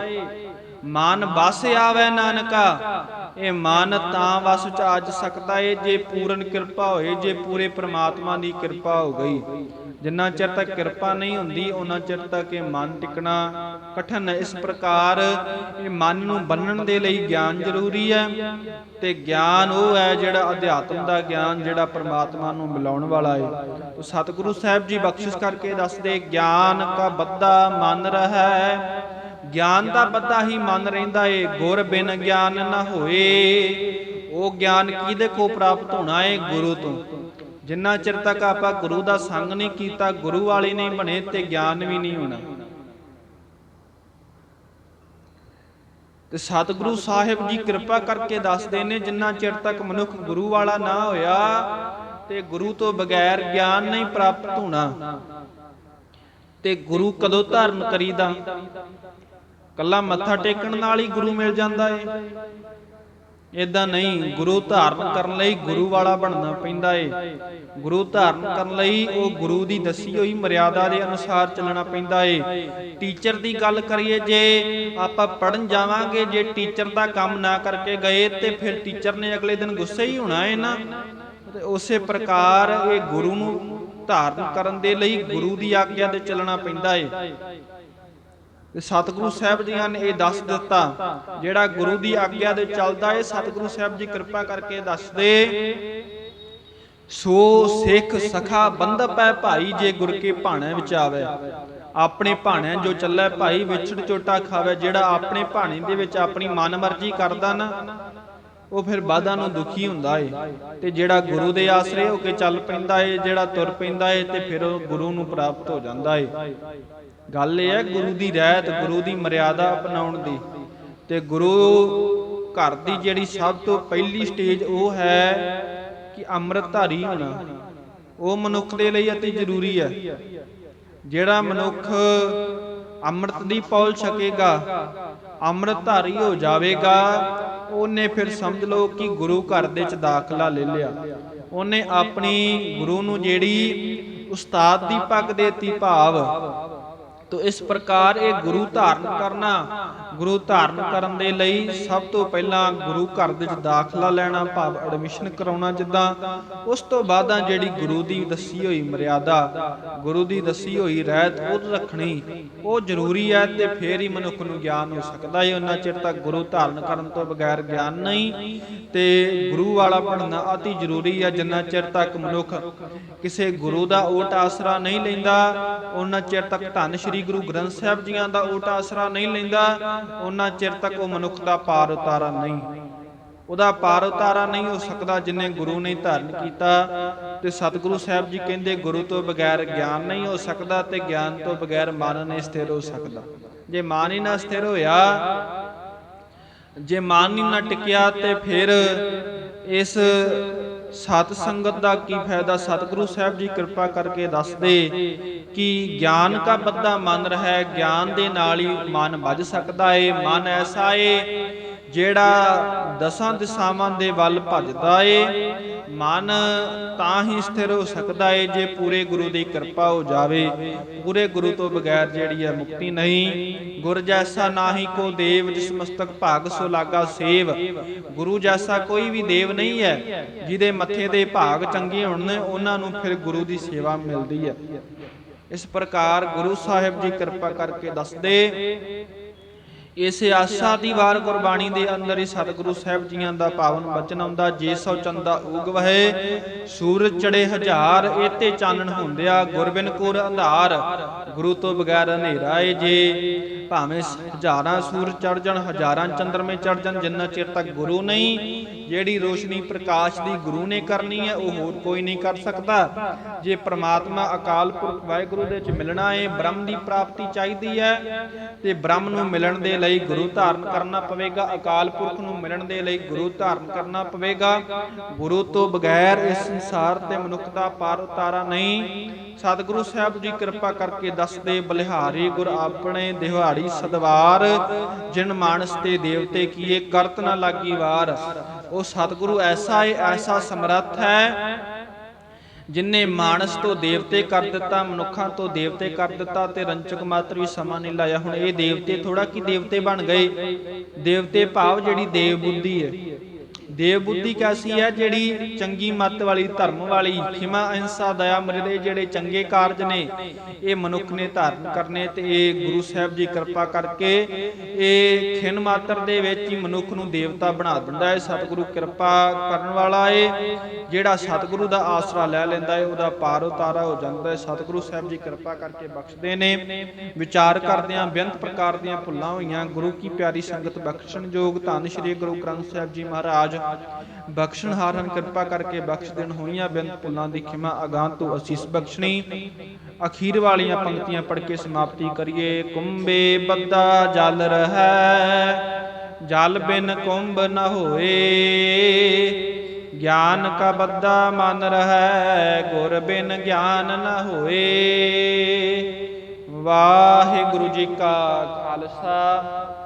ਮਨ ਬਸ ਆਵੇ ਨਾਨਕਾ, ਇਹ ਮਨ ਤਾਂ ਵਸ ਚ ਆਜ ਸਕਦਾ ਏ, ਜੇ ਪੂਰਨ ਕਿਰਪਾ ਹੋਏ, ਜੇ ਪੂਰੇ ਪ੍ਰਮਾਤਮਾ ਦੀ ਕਿਰਪਾ ਹੋ ਗਈ। ਜਿੰਨਾ ਚਿਰ ਤੱਕ ਕਿਰਪਾ ਨਹੀਂ ਹੁੰਦੀ ਉਹਨਾਂ ਚਿਰ ਤੱਕ ਇਹ ਮਨ ਟਿਕਣਾ ਕਠਨ ਹੈ। ਇਸ ਪ੍ਰਕਾਰ ਇਹ ਮਨ ਨੂੰ ਬੰਨਣ ਦੇ ਲਈ ਗਿਆਨ ਜ਼ਰੂਰੀ ਹੈ ਤੇ ਗਿਆਨ ਉਹ ਹੈ ਜਿਹੜਾ ਅਧਿਆਤਮ ਦਾ ਗਿਆਨ, ਜਿਹੜਾ ਪ੍ਰਮਾਤਮਾ ਨੂੰ ਮਿਲਾਉਣ ਵਾਲਾ ਹੈ ਉਹ ਸਤਿਗੁਰੂ ਸਾਹਿਬ ਜੀ ਬਖਸ਼ਿਸ਼ ਕਰਕੇ ਦੱਸਦੇ, ਗਿਆਨ ਕਾ ਬੱਦਾ ਮਨ ਰਹਾ ਗਿਆਨ ਦਾ ਬੱਦਾ ਹੀ ਮਨ ਰਹਿੰਦਾ ਏ, ਗੁਰ ਬਿਨ ਗਿਆਨ ਨਾ ਹੋਏ। ਉਹ ਗਿਆਨ ਕਿਹਦੇ ਕੋ ਪ੍ਰਾਪਤ ਹੋਣਾ ਏ? ਗੁਰੂ ਤੋਂ। ਜਿੰਨਾ ਚਿਰ ਤੱਕ ਆਪਾਂ ਗੁਰੂ ਦਾ ਸੰਗ ਨਹੀਂ ਕੀਤਾ, ਗੁਰੂ ਵਾਲੇ ਨਹੀਂ ਬਣੇ ਤੇ ਗਿਆਨ ਵੀ ਨਹੀਂ ਹੋਣਾ। ਤੇ ਸਤਿਗੁਰੂ ਸਾਹਿਬ ਜੀ ਕਿਰਪਾ ਕਰਕੇ ਦੱਸਦੇ ਨੇ, ਜਿੰਨਾ ਚਿਰ ਤੱਕ ਮਨੁੱਖ ਗੁਰੂ ਵਾਲਾ ਨਾ ਹੋਇਆ, ਤੇ ਗੁਰੂ ਤੋਂ ਬਗੈਰ ਗਿਆਨ ਨਹੀਂ ਪ੍ਰਾਪਤ ਹੋਣਾ। ਤੇ ਗੁਰੂ ਕਦੋਂ ਧਾਰਨ ਕਰੀਦਾ? ਕੱਲਾ ਮੱਥਾ ਟੇਕਣ ਨਾਲ ਹੀ ਗੁਰੂ ਮਿਲ ਜਾਂਦਾ ਏ। ਇਦਾਂ ਨਹੀਂ, ਗੁਰੂ ਧਾਰਨ ਕਰਨ ਲਈ ਗੁਰੂ ਵਾਲਾ ਬਣਨਾ ਪੈਂਦਾ ਏ। ਗੁਰੂ ਧਾਰਨ ਕਰਨ ਲਈ ਉਹ ਗੁਰੂ ਦੀ ਦੱਸੀ ਹੋਈ ਮਰਿਆਦਾ ਦੇ ਅਨੁਸਾਰ ਚੱਲਣਾ ਪੈਂਦਾ ਏ। ਟੀਚਰ ਦੀ ਗੱਲ ਕਰੀਏ ਜੇ ਆਪਾਂ ਪੜਨ ਜਾਵਾਂਗੇ, ਜੇ ਟੀਚਰ ਦਾ ਕੰਮ ਨਾ ਕਰਕੇ ਗਏ ਤੇ ਫਿਰ ਟੀਚਰ ਨੇ ਅਗਲੇ ਦਿਨ ਗੁੱਸੇ ਹੀ ਹੋਣਾ ਏ ਨਾ। ਤੇ ਉਸੇ ਪ੍ਰਕਾਰ ਇਹ ਗੁਰੂ ਨੂੰ ਧਾਰਨ ਕਰਨ ਦੇ ਲਈ ਗੁਰੂ ਦੀ ਆਗਿਆ ਤੇ ਚੱਲਣਾ ਪੈਂਦਾ ਏ। ਤੇ ਸਤਿਗੁਰੂ ਸਾਹਿਬ ਜੀਆਂ ਨੇ ਇਹ ਦੱਸ ਦਿੱਤਾ, ਜਿਹੜਾ ਗੁਰੂ ਦੀ ਆਗਿਆ ਦੇ ਚੱਲਦਾ ਹੈ ਸਤਿਗੁਰੂ ਸਾਹਿਬ ਜੀ ਕਿਰਪਾ ਕਰਕੇ ਦੱਸਦੇ, ਸੋ ਸਿੱਖ ਸਖਾ ਬੰਧਪ ਭਾਈ ਜੇ ਗੁਰ ਕੇ ਭਾਣੇ ਵਿੱਚ ਆਵੇ ਆਪਣੇ ਭਾਣੇ ਜੋ ਚੱਲੇ ਭਾਈ ਵਿਛੜ ਚੋਟਾ ਖਾਵੇ, ਜਿਹੜਾ ਆਪਣੇ ਭਾਣੇ ਦੇ ਵਿੱਚ ਆਪਣੀ ਮਨਮਰਜ਼ੀ ਕਰਦਾ ਨਾ, ਉਹ ਫਿਰ ਬਾਦਾਂ ਨੂੰ ਦੁਖੀ ਹੁੰਦਾ ਏ। ਤੇ ਜਿਹੜਾ ਗੁਰੂ ਦੇ ਆਸਰੇ ਹੋ ਕੇ ਚੱਲ ਪੈਂਦਾ ਏ, ਜਿਹੜਾ ਤੁਰ ਪੈਂਦਾ ਏ, ਤੇ ਫਿਰ ਉਹ ਗੁਰੂ ਨੂੰ ਪ੍ਰਾਪਤ ਹੋ ਜਾਂਦਾ ਏ। ਗੱਲ ਇਹ ਹੈ, ਗੁਰੂ ਦੀ ਰਹਿਤ, ਗੁਰੂ ਦੀ ਮਰਿਆਦਾ ਅਪਣਾਉਣ ਦੀ। ਤੇ ਗੁਰੂ ਘਰ ਦੀ ਜਿਹੜੀ ਸਭ ਤੋਂ ਪਹਿਲੀ ਸਟੇਜ ਉਹ ਹੈ ਕਿ ਅੰਮ੍ਰਿਤਧਾਰੀ ਹੋਣਾ। ਉਹ ਮਨੁੱਖ ਦੇ ਲਈ ਅਤੀ ਜ਼ਰੂਰੀ ਹੈ। ਜਿਹੜਾ ਮਨੁੱਖ ਅੰਮ੍ਰਿਤ ਦੀ ਪੌਲ ਛਕੇਗਾ ਅੰਮ੍ਰਿਤਧਾਰੀ ਹੋ ਜਾਵੇਗਾ, ਉਹਨੇ ਫਿਰ ਸਮਝ ਲਓ ਕਿ ਗੁਰੂ ਘਰ ਦੇ ਚ ਦਾਖਲਾ ਲੈ ਲਿਆ। ਉਹਨੇ ਆਪਣੀ ਗੁਰੂ ਨੂੰ ਜਿਹੜੀ ਉਸਤਾਦ ਦੀ ਪੱਗ ਦੇਤੀ ਭਾਵ ਤੋ ਇਸ ਪ੍ਰਕਾਰ ਇਹ ਗੁਰੂ ਧਾਰਨ ਕਰਨਾ, ਗੁਰੂ ਧਾਰਨ ਕਰਨ ਦੇ ਲਈ ਸਭ ਤੋਂ ਪਹਿਲਾਂ ਗੁਰੂ ਘਰ ਦੇ ਵਿੱਚ ਦਾਖਲਾ ਲੈਣਾ, ਭਾਵ ਐਡਮਿਸ਼ਨ ਕਰਾਉਣਾ ਜਿੱਦਾਂ, ਉਸ ਤੋਂ ਬਾਅਦਾਂ ਜਿਹੜੀ ਗੁਰੂ ਦੀ ਦੱਸੀ ਹੋਈ ਮਰਿਆਦਾ, ਗੁਰੂ ਦੀ ਦੱਸੀ ਹੋਈ ਰਹਿਤ ਉਹ ਰੱਖਣੀ, ਉਹ ਜ਼ਰੂਰੀ ਹੈ ਤੇ ਫੇਰ ਹੀ ਮਨੁੱਖ ਨੂੰ ਗਿਆਨ ਹੋ ਸਕਦਾ ਹੈ। ਉਹਨਾਂ ਚਿਰ ਤੱਕ ਗੁਰੂ ਧਾਰਨ ਕਰਨ ਤੋਂ ਬਗੈਰ ਗਿਆਨ ਨਹੀਂ ਤੇ ਗੁਰੂ ਵਾਲਾ ਬਣਨਾ ਅਤੀ ਜ਼ਰੂਰੀ ਹੈ। ਜਿੰਨਾ ਚਿਰ ਤੱਕ ਮਨੁੱਖ ਕਿਸੇ ਗੁਰੂ ਦਾ ਓਟ ਆਸਰਾ ਨਹੀਂ ਲੈਂਦਾ, ਉਹਨਾਂ ਚਿਰ ਤੱਕ ਧੰਨ ਸ਼੍ਰੀ ਗੁਰੂ ਗ੍ਰੰਥ ਸਾਹਿਬ ਜੀਆਂ ਦਾ ਓਟ ਆਸਰਾ ਨਹੀਂ ਲੈਂਦਾ, ਉਹਨਾਂ ਚਿਰ ਤੱਕ ਉਹ ਮਨੁੱਖ ਦਾ ਪਾਰ ਉਤਾਰਾ ਨਹੀਂ। ਉਹਦਾ ਪਾਰ ਉਤਾਰਾ ਨਹੀਂ ਹੋ ਸਕਦਾ ਜਿਨੇ ਗੁਰੂ ਨੇ ਧਾਰਨ ਕੀਤਾ ਤੇ ਸਤਿਗੁਰੂ ਸਾਹਿਬ ਜੀ ਕਹਿੰਦੇ, ਗੁਰੂ ਤੋਂ ਬਗੈਰ ਗਿਆਨ ਨਹੀਂ ਹੋ ਸਕਦਾ ਤੇ ਗਿਆਨ ਤੋਂ ਬਗੈਰ ਮਨ ਨਹੀਂ ਸਥਿਰ ਹੋ ਸਕਦਾ। ਜੇ ਮਨ ਹੀ ਨਾ ਸਥਿਰ ਹੋਇਆ, ਜੇ ਮਨ ਹੀ ਨਾ ਟਿਕਿਆ ਤੇ ਫਿਰ ਇਸ ਸਤ ਸੰਗਤ ਦਾ ਕੀ ਫਾਇਦਾ? ਸਤਿਗੁਰੂ ਸਾਹਿਬ ਜੀ ਕਿਰਪਾ ਕਰਕੇ ਦੱਸਦੇ ਕਿ ਗਿਆਨ ਕਾ ਬੱਦਾ ਮਨ ਰਹਿ, ਗਿਆਨ ਦੇ ਨਾਲ ਹੀ ਮਨ ਵੱਜ ਸਕਦਾ ਏ, ਮਨ ਐਸਾ ਏ ਜਿਹੜਾ ਦਸਾਂ ਦਿਸ਼ਾਵਾਂ ਦੇ ਵੱਲ ਭੱਜਦਾ ਏ, ਮਨ ਤਾਂ ਹੀ ਸਥਿਰ ਹੋ ਸਕਦਾ ਏ ਜੇ ਪੂਰੇ ਗੁਰੂ ਦੀ ਕਿਰਪਾ ਹੋ ਜਾਵੇ। ਪੂਰੇ ਗੁਰੂ ਤੋਂ ਬਗੈਰ ਜਿਹੜੀ ਹੈ ਮੁਕਤੀ ਨਹੀਂ। ਗੁਰ ਜੈਸਾ ਨਾਹੀ ਕੋ ਦੇਵ, ਜਿਸ ਮਸਤਕ ਭਾਗ ਸੋ ਲਾਗਾ ਸੇਵ। ਗੁਰੂ ਜੈਸਾ ਕੋਈ ਵੀ ਦੇਵ ਨਹੀਂ ਹੈ, ਜਿਹਦੇ ਮੱਥੇ ਦੇ ਭਾਗ ਚੰਗੇ ਹੋਣ ਨੇ ਉਹਨਾਂ ਨੂੰ ਫਿਰ ਗੁਰੂ ਦੀ ਸੇਵਾ ਮਿਲਦੀ ਹੈ। ਇਸ ਪ੍ਰਕਾਰ ਗੁਰੂ ਸਾਹਿਬ ਜੀ ਕਿਰਪਾ ਕਰਕੇ ਦੱਸਦੇ ਇਸੇ ਆਸਾ ਦੀ ਵਾਰ ਗੁਰਬਾਣੀ ਦੇ ਅੰਦਰ ਹੀ ਸਤਿਗੁਰੂ ਸਾਹਿਬ ਜੀਆਂ ਦਾ ਪਾਵਨ ਬਚਨ ਆਉਂਦਾ, ਜੇ ਸੋ ਚੰਦਾ ਉਗ ਵਹੇ, ਸੂਰਜ ਚੜੇ ਹਜ਼ਾਰ ਇਤੇ ਚਾਨਣ ਹੁੰਦਿਆ ਗੁਰਬਿਨ ਕੋਰ ਅੰਧਾਰ। ਗੁਰੂ ਤੋਂ ਬਗੈਰ ਹਨੇਰਾ ਏ ਜੇ, ਭਾਵੇਂ ਹਜ਼ਾਰਾਂ ਸੂਰਜ ਚੜ ਜਾਣ, ਹਜ਼ਾਰਾਂ ਚੰਦਰਮੇ ਚੜ ਜਾਣ, ਜਿੰਨਾ ਚਿਰ ਤੱਕ ਗੁਰੂ ਨਹੀਂ, ਜਿਹੜੀ ਰੋਸ਼ਨੀ ਪ੍ਰਕਾਸ਼ ਦੀ ਗੁਰੂ ਨੇ ਕਰਨੀ ਹੈ, ਉਹ ਹੋਰ ਕੋਈ ਨਹੀਂ ਕਰ ਸਕਦਾ। ਜੇ ਪ੍ਰਮਾਤਮਾ ਅਕਾਲ ਪੁਰਖ ਵਾਹਿਗੁਰੂ ਦੇ ਵਿੱਚ ਮਿਲਣਾ ਏ, ਬ੍ਰਹਮ ਦੀ ਪ੍ਰਾਪਤੀ ਚਾਹੀਦੀ ਹੈ, ਤੇ ਬ੍ਰਹਮ ਨੂੰ ਮਿਲਣ ਦੇ ਲਈ ਗੁਰੂ ਧਾਰਨ ਕਰਨਾ ਪਵੇਗਾ, ਅਕਾਲ ਪੁਰਖ ਨੂੰ ਮਿਲਣ ਦੇ ਲਈ ਗੁਰੂ ਧਾਰਨ ਕਰਨਾ ਪਵੇਗਾ। ਗੁਰੂ ਤੋਂ ਬਗੈਰ ਇਸ ਸੰਸਾਰ ਤੇ ਮਨੁੱਖ ਪਾਰ ਉਤਾਰਾ ਨਹੀਂ। ਸਤਿਗੁਰੂ ਸਾਹਿਬ ਜੀ ਕਿਰਪਾ ਕਰਕੇ ਦੱਸਦੇ, ਬਲਿਹਾਰੀ ਗੁਰ ਆਪਣੇ ਦਿਹਾੜੀ ਸਦਵਾਰ, ਜਿਨ ਮਾਨਸ ਤੇ ਦੇਵਤੇ ਕੀਏ ਕਰਤ ਨਾ ਲਾਗੀ ਵਾਰ। ਉਹ ਸਤਿਗੁਰੂ ਐਸਾ ਹੈ ਐਸਾ ਸਮਰੱਥ ਹੈ ਜਿਨਨੇ ਮਾਨਸ ਤੋਂ ਦੇਵਤੇ ਕਰ ਦਿੱਤਾ, ਮਨੁੱਖਾਂ ਤੋਂ ਦੇਵਤੇ ਕਰ ਦਿੱਤਾ ਤੇ ਰੰਚਕ ਮਾਤਰ ਵੀ ਸਮਾਂ ਨਹੀਂ ਲਾਇਆ। ਹੁਣ ਇਹ ਦੇਵਤੇ ਥੋੜਾ ਕੀ ਦੇਵਤੇ ਬਣ ਗਏ। ਦੇਵਤੇ ਭਾਵ ਜਿਹੜੀ ਦੇਵ ਬੁੱਧੀ ਹੈ। ਦੇਵ ਬੁੱਧੀ ਕੈਸੀ ਹੈ ਜਿਹੜੀ ਚੰਗੀ ਮੱਤ ਵਾਲੀ, ਧਰਮ ਵਾਲੀ ਖਿਮਾ ਅਹਿੰਸਾ, ਦਇਆ ਮਰਿਦੇ ਜਿਹੜੇ ਚੰਗੇ ਕਾਰਜ ਨੇ, ਇਹ ਮਨੁੱਖ ਨੇ ਧਾਰਨ ਕਰਨੇ ਤੇ ਇਹ ਗੁਰੂ ਸਾਹਿਬ ਜੀ ਕਿਰਪਾ ਕਰਕੇ ਇਹ ਖਿਨ ਮਾਤਰ ਦੇ ਵਿੱਚ ਹੀ ਮਨੁੱਖ ਨੂੰ ਦੇਵਤਾ ਬਣਾ ਦਿੰਦਾ ਹੈ, ਸਤਿਗੁਰੂ ਕਿਰਪਾ ਕਰਨ ਵਾਲਾ ਏ, ਜਿਹੜਾ ਸਤਿਗੁਰੂ ਦਾ ਆਸਰਾ ਲੈ ਲੈਂਦਾ ਹੈ ਉਹਦਾ ਪਾਰ ਉਤਾਰਾ ਹੋ ਜਾਂਦਾ ਹੈ ਸਤਿਗੁਰੂ ਸਾਹਿਬ ਜੀ ਕਿਰਪਾ ਕਰਕੇ ਬਖਸ਼ਦੇ ਨੇ, ਵਿਚਾਰ ਕਰਦਿਆਂ, ਬੇਅੰਤ ਪ੍ਰਕਾਰ ਦੀਆਂ ਭੁੱਲਾਂ ਹੋਈਆਂ, ਗੁਰੂ ਕੀ ਪਿਆਰੀ ਸੰਗਤ ਬਖਸ਼ਣ ਯੋਗ ਧੰਨ ਸ਼੍ਰੀ ਗੁਰੂ ਗ੍ਰੰਥ ਸਾਹਿਬ ਜੀ ਮਹਾਰਾਜ ਬਖਸ਼ਣ ਹਾਰਨ ਕਿਰਪਾ ਕਰਕੇ ਬਖਸ਼ ਦੇਣ ਹੋਈਆਂ ਬੇਅੰਤ ਭੁੱਲਾਂ ਦੀ ਖਿਮਾ ਅਗਾਂ ਤੋਂ ਅਸੀਸ ਬਖਸ਼ਣੀ। ਅਖੀਰ ਵਾਲੀਆਂ ਪੰਕਤੀਆਂ ਪੜ੍ਹ ਕੇ ਸਮਾਪਤੀ ਕਰੀਏ। ਕੁੰਬੇ ਬੱਦਾ ਜਲ ਰਹੈ, ਜਲ ਬਿਨ ਕੁੰਭ ਨ ਹੋਏ। ਗਿਆਨ ਕਾ ਬੱਦਾ ਮਨ ਰਹੈ, ਗੁਰ ਬਿਨ ਗਿਆਨ ਨ ਹੋਏ। ਵਾਹਿਗੁਰੂ ਜੀ ਕਾ ਖਾਲਸਾ।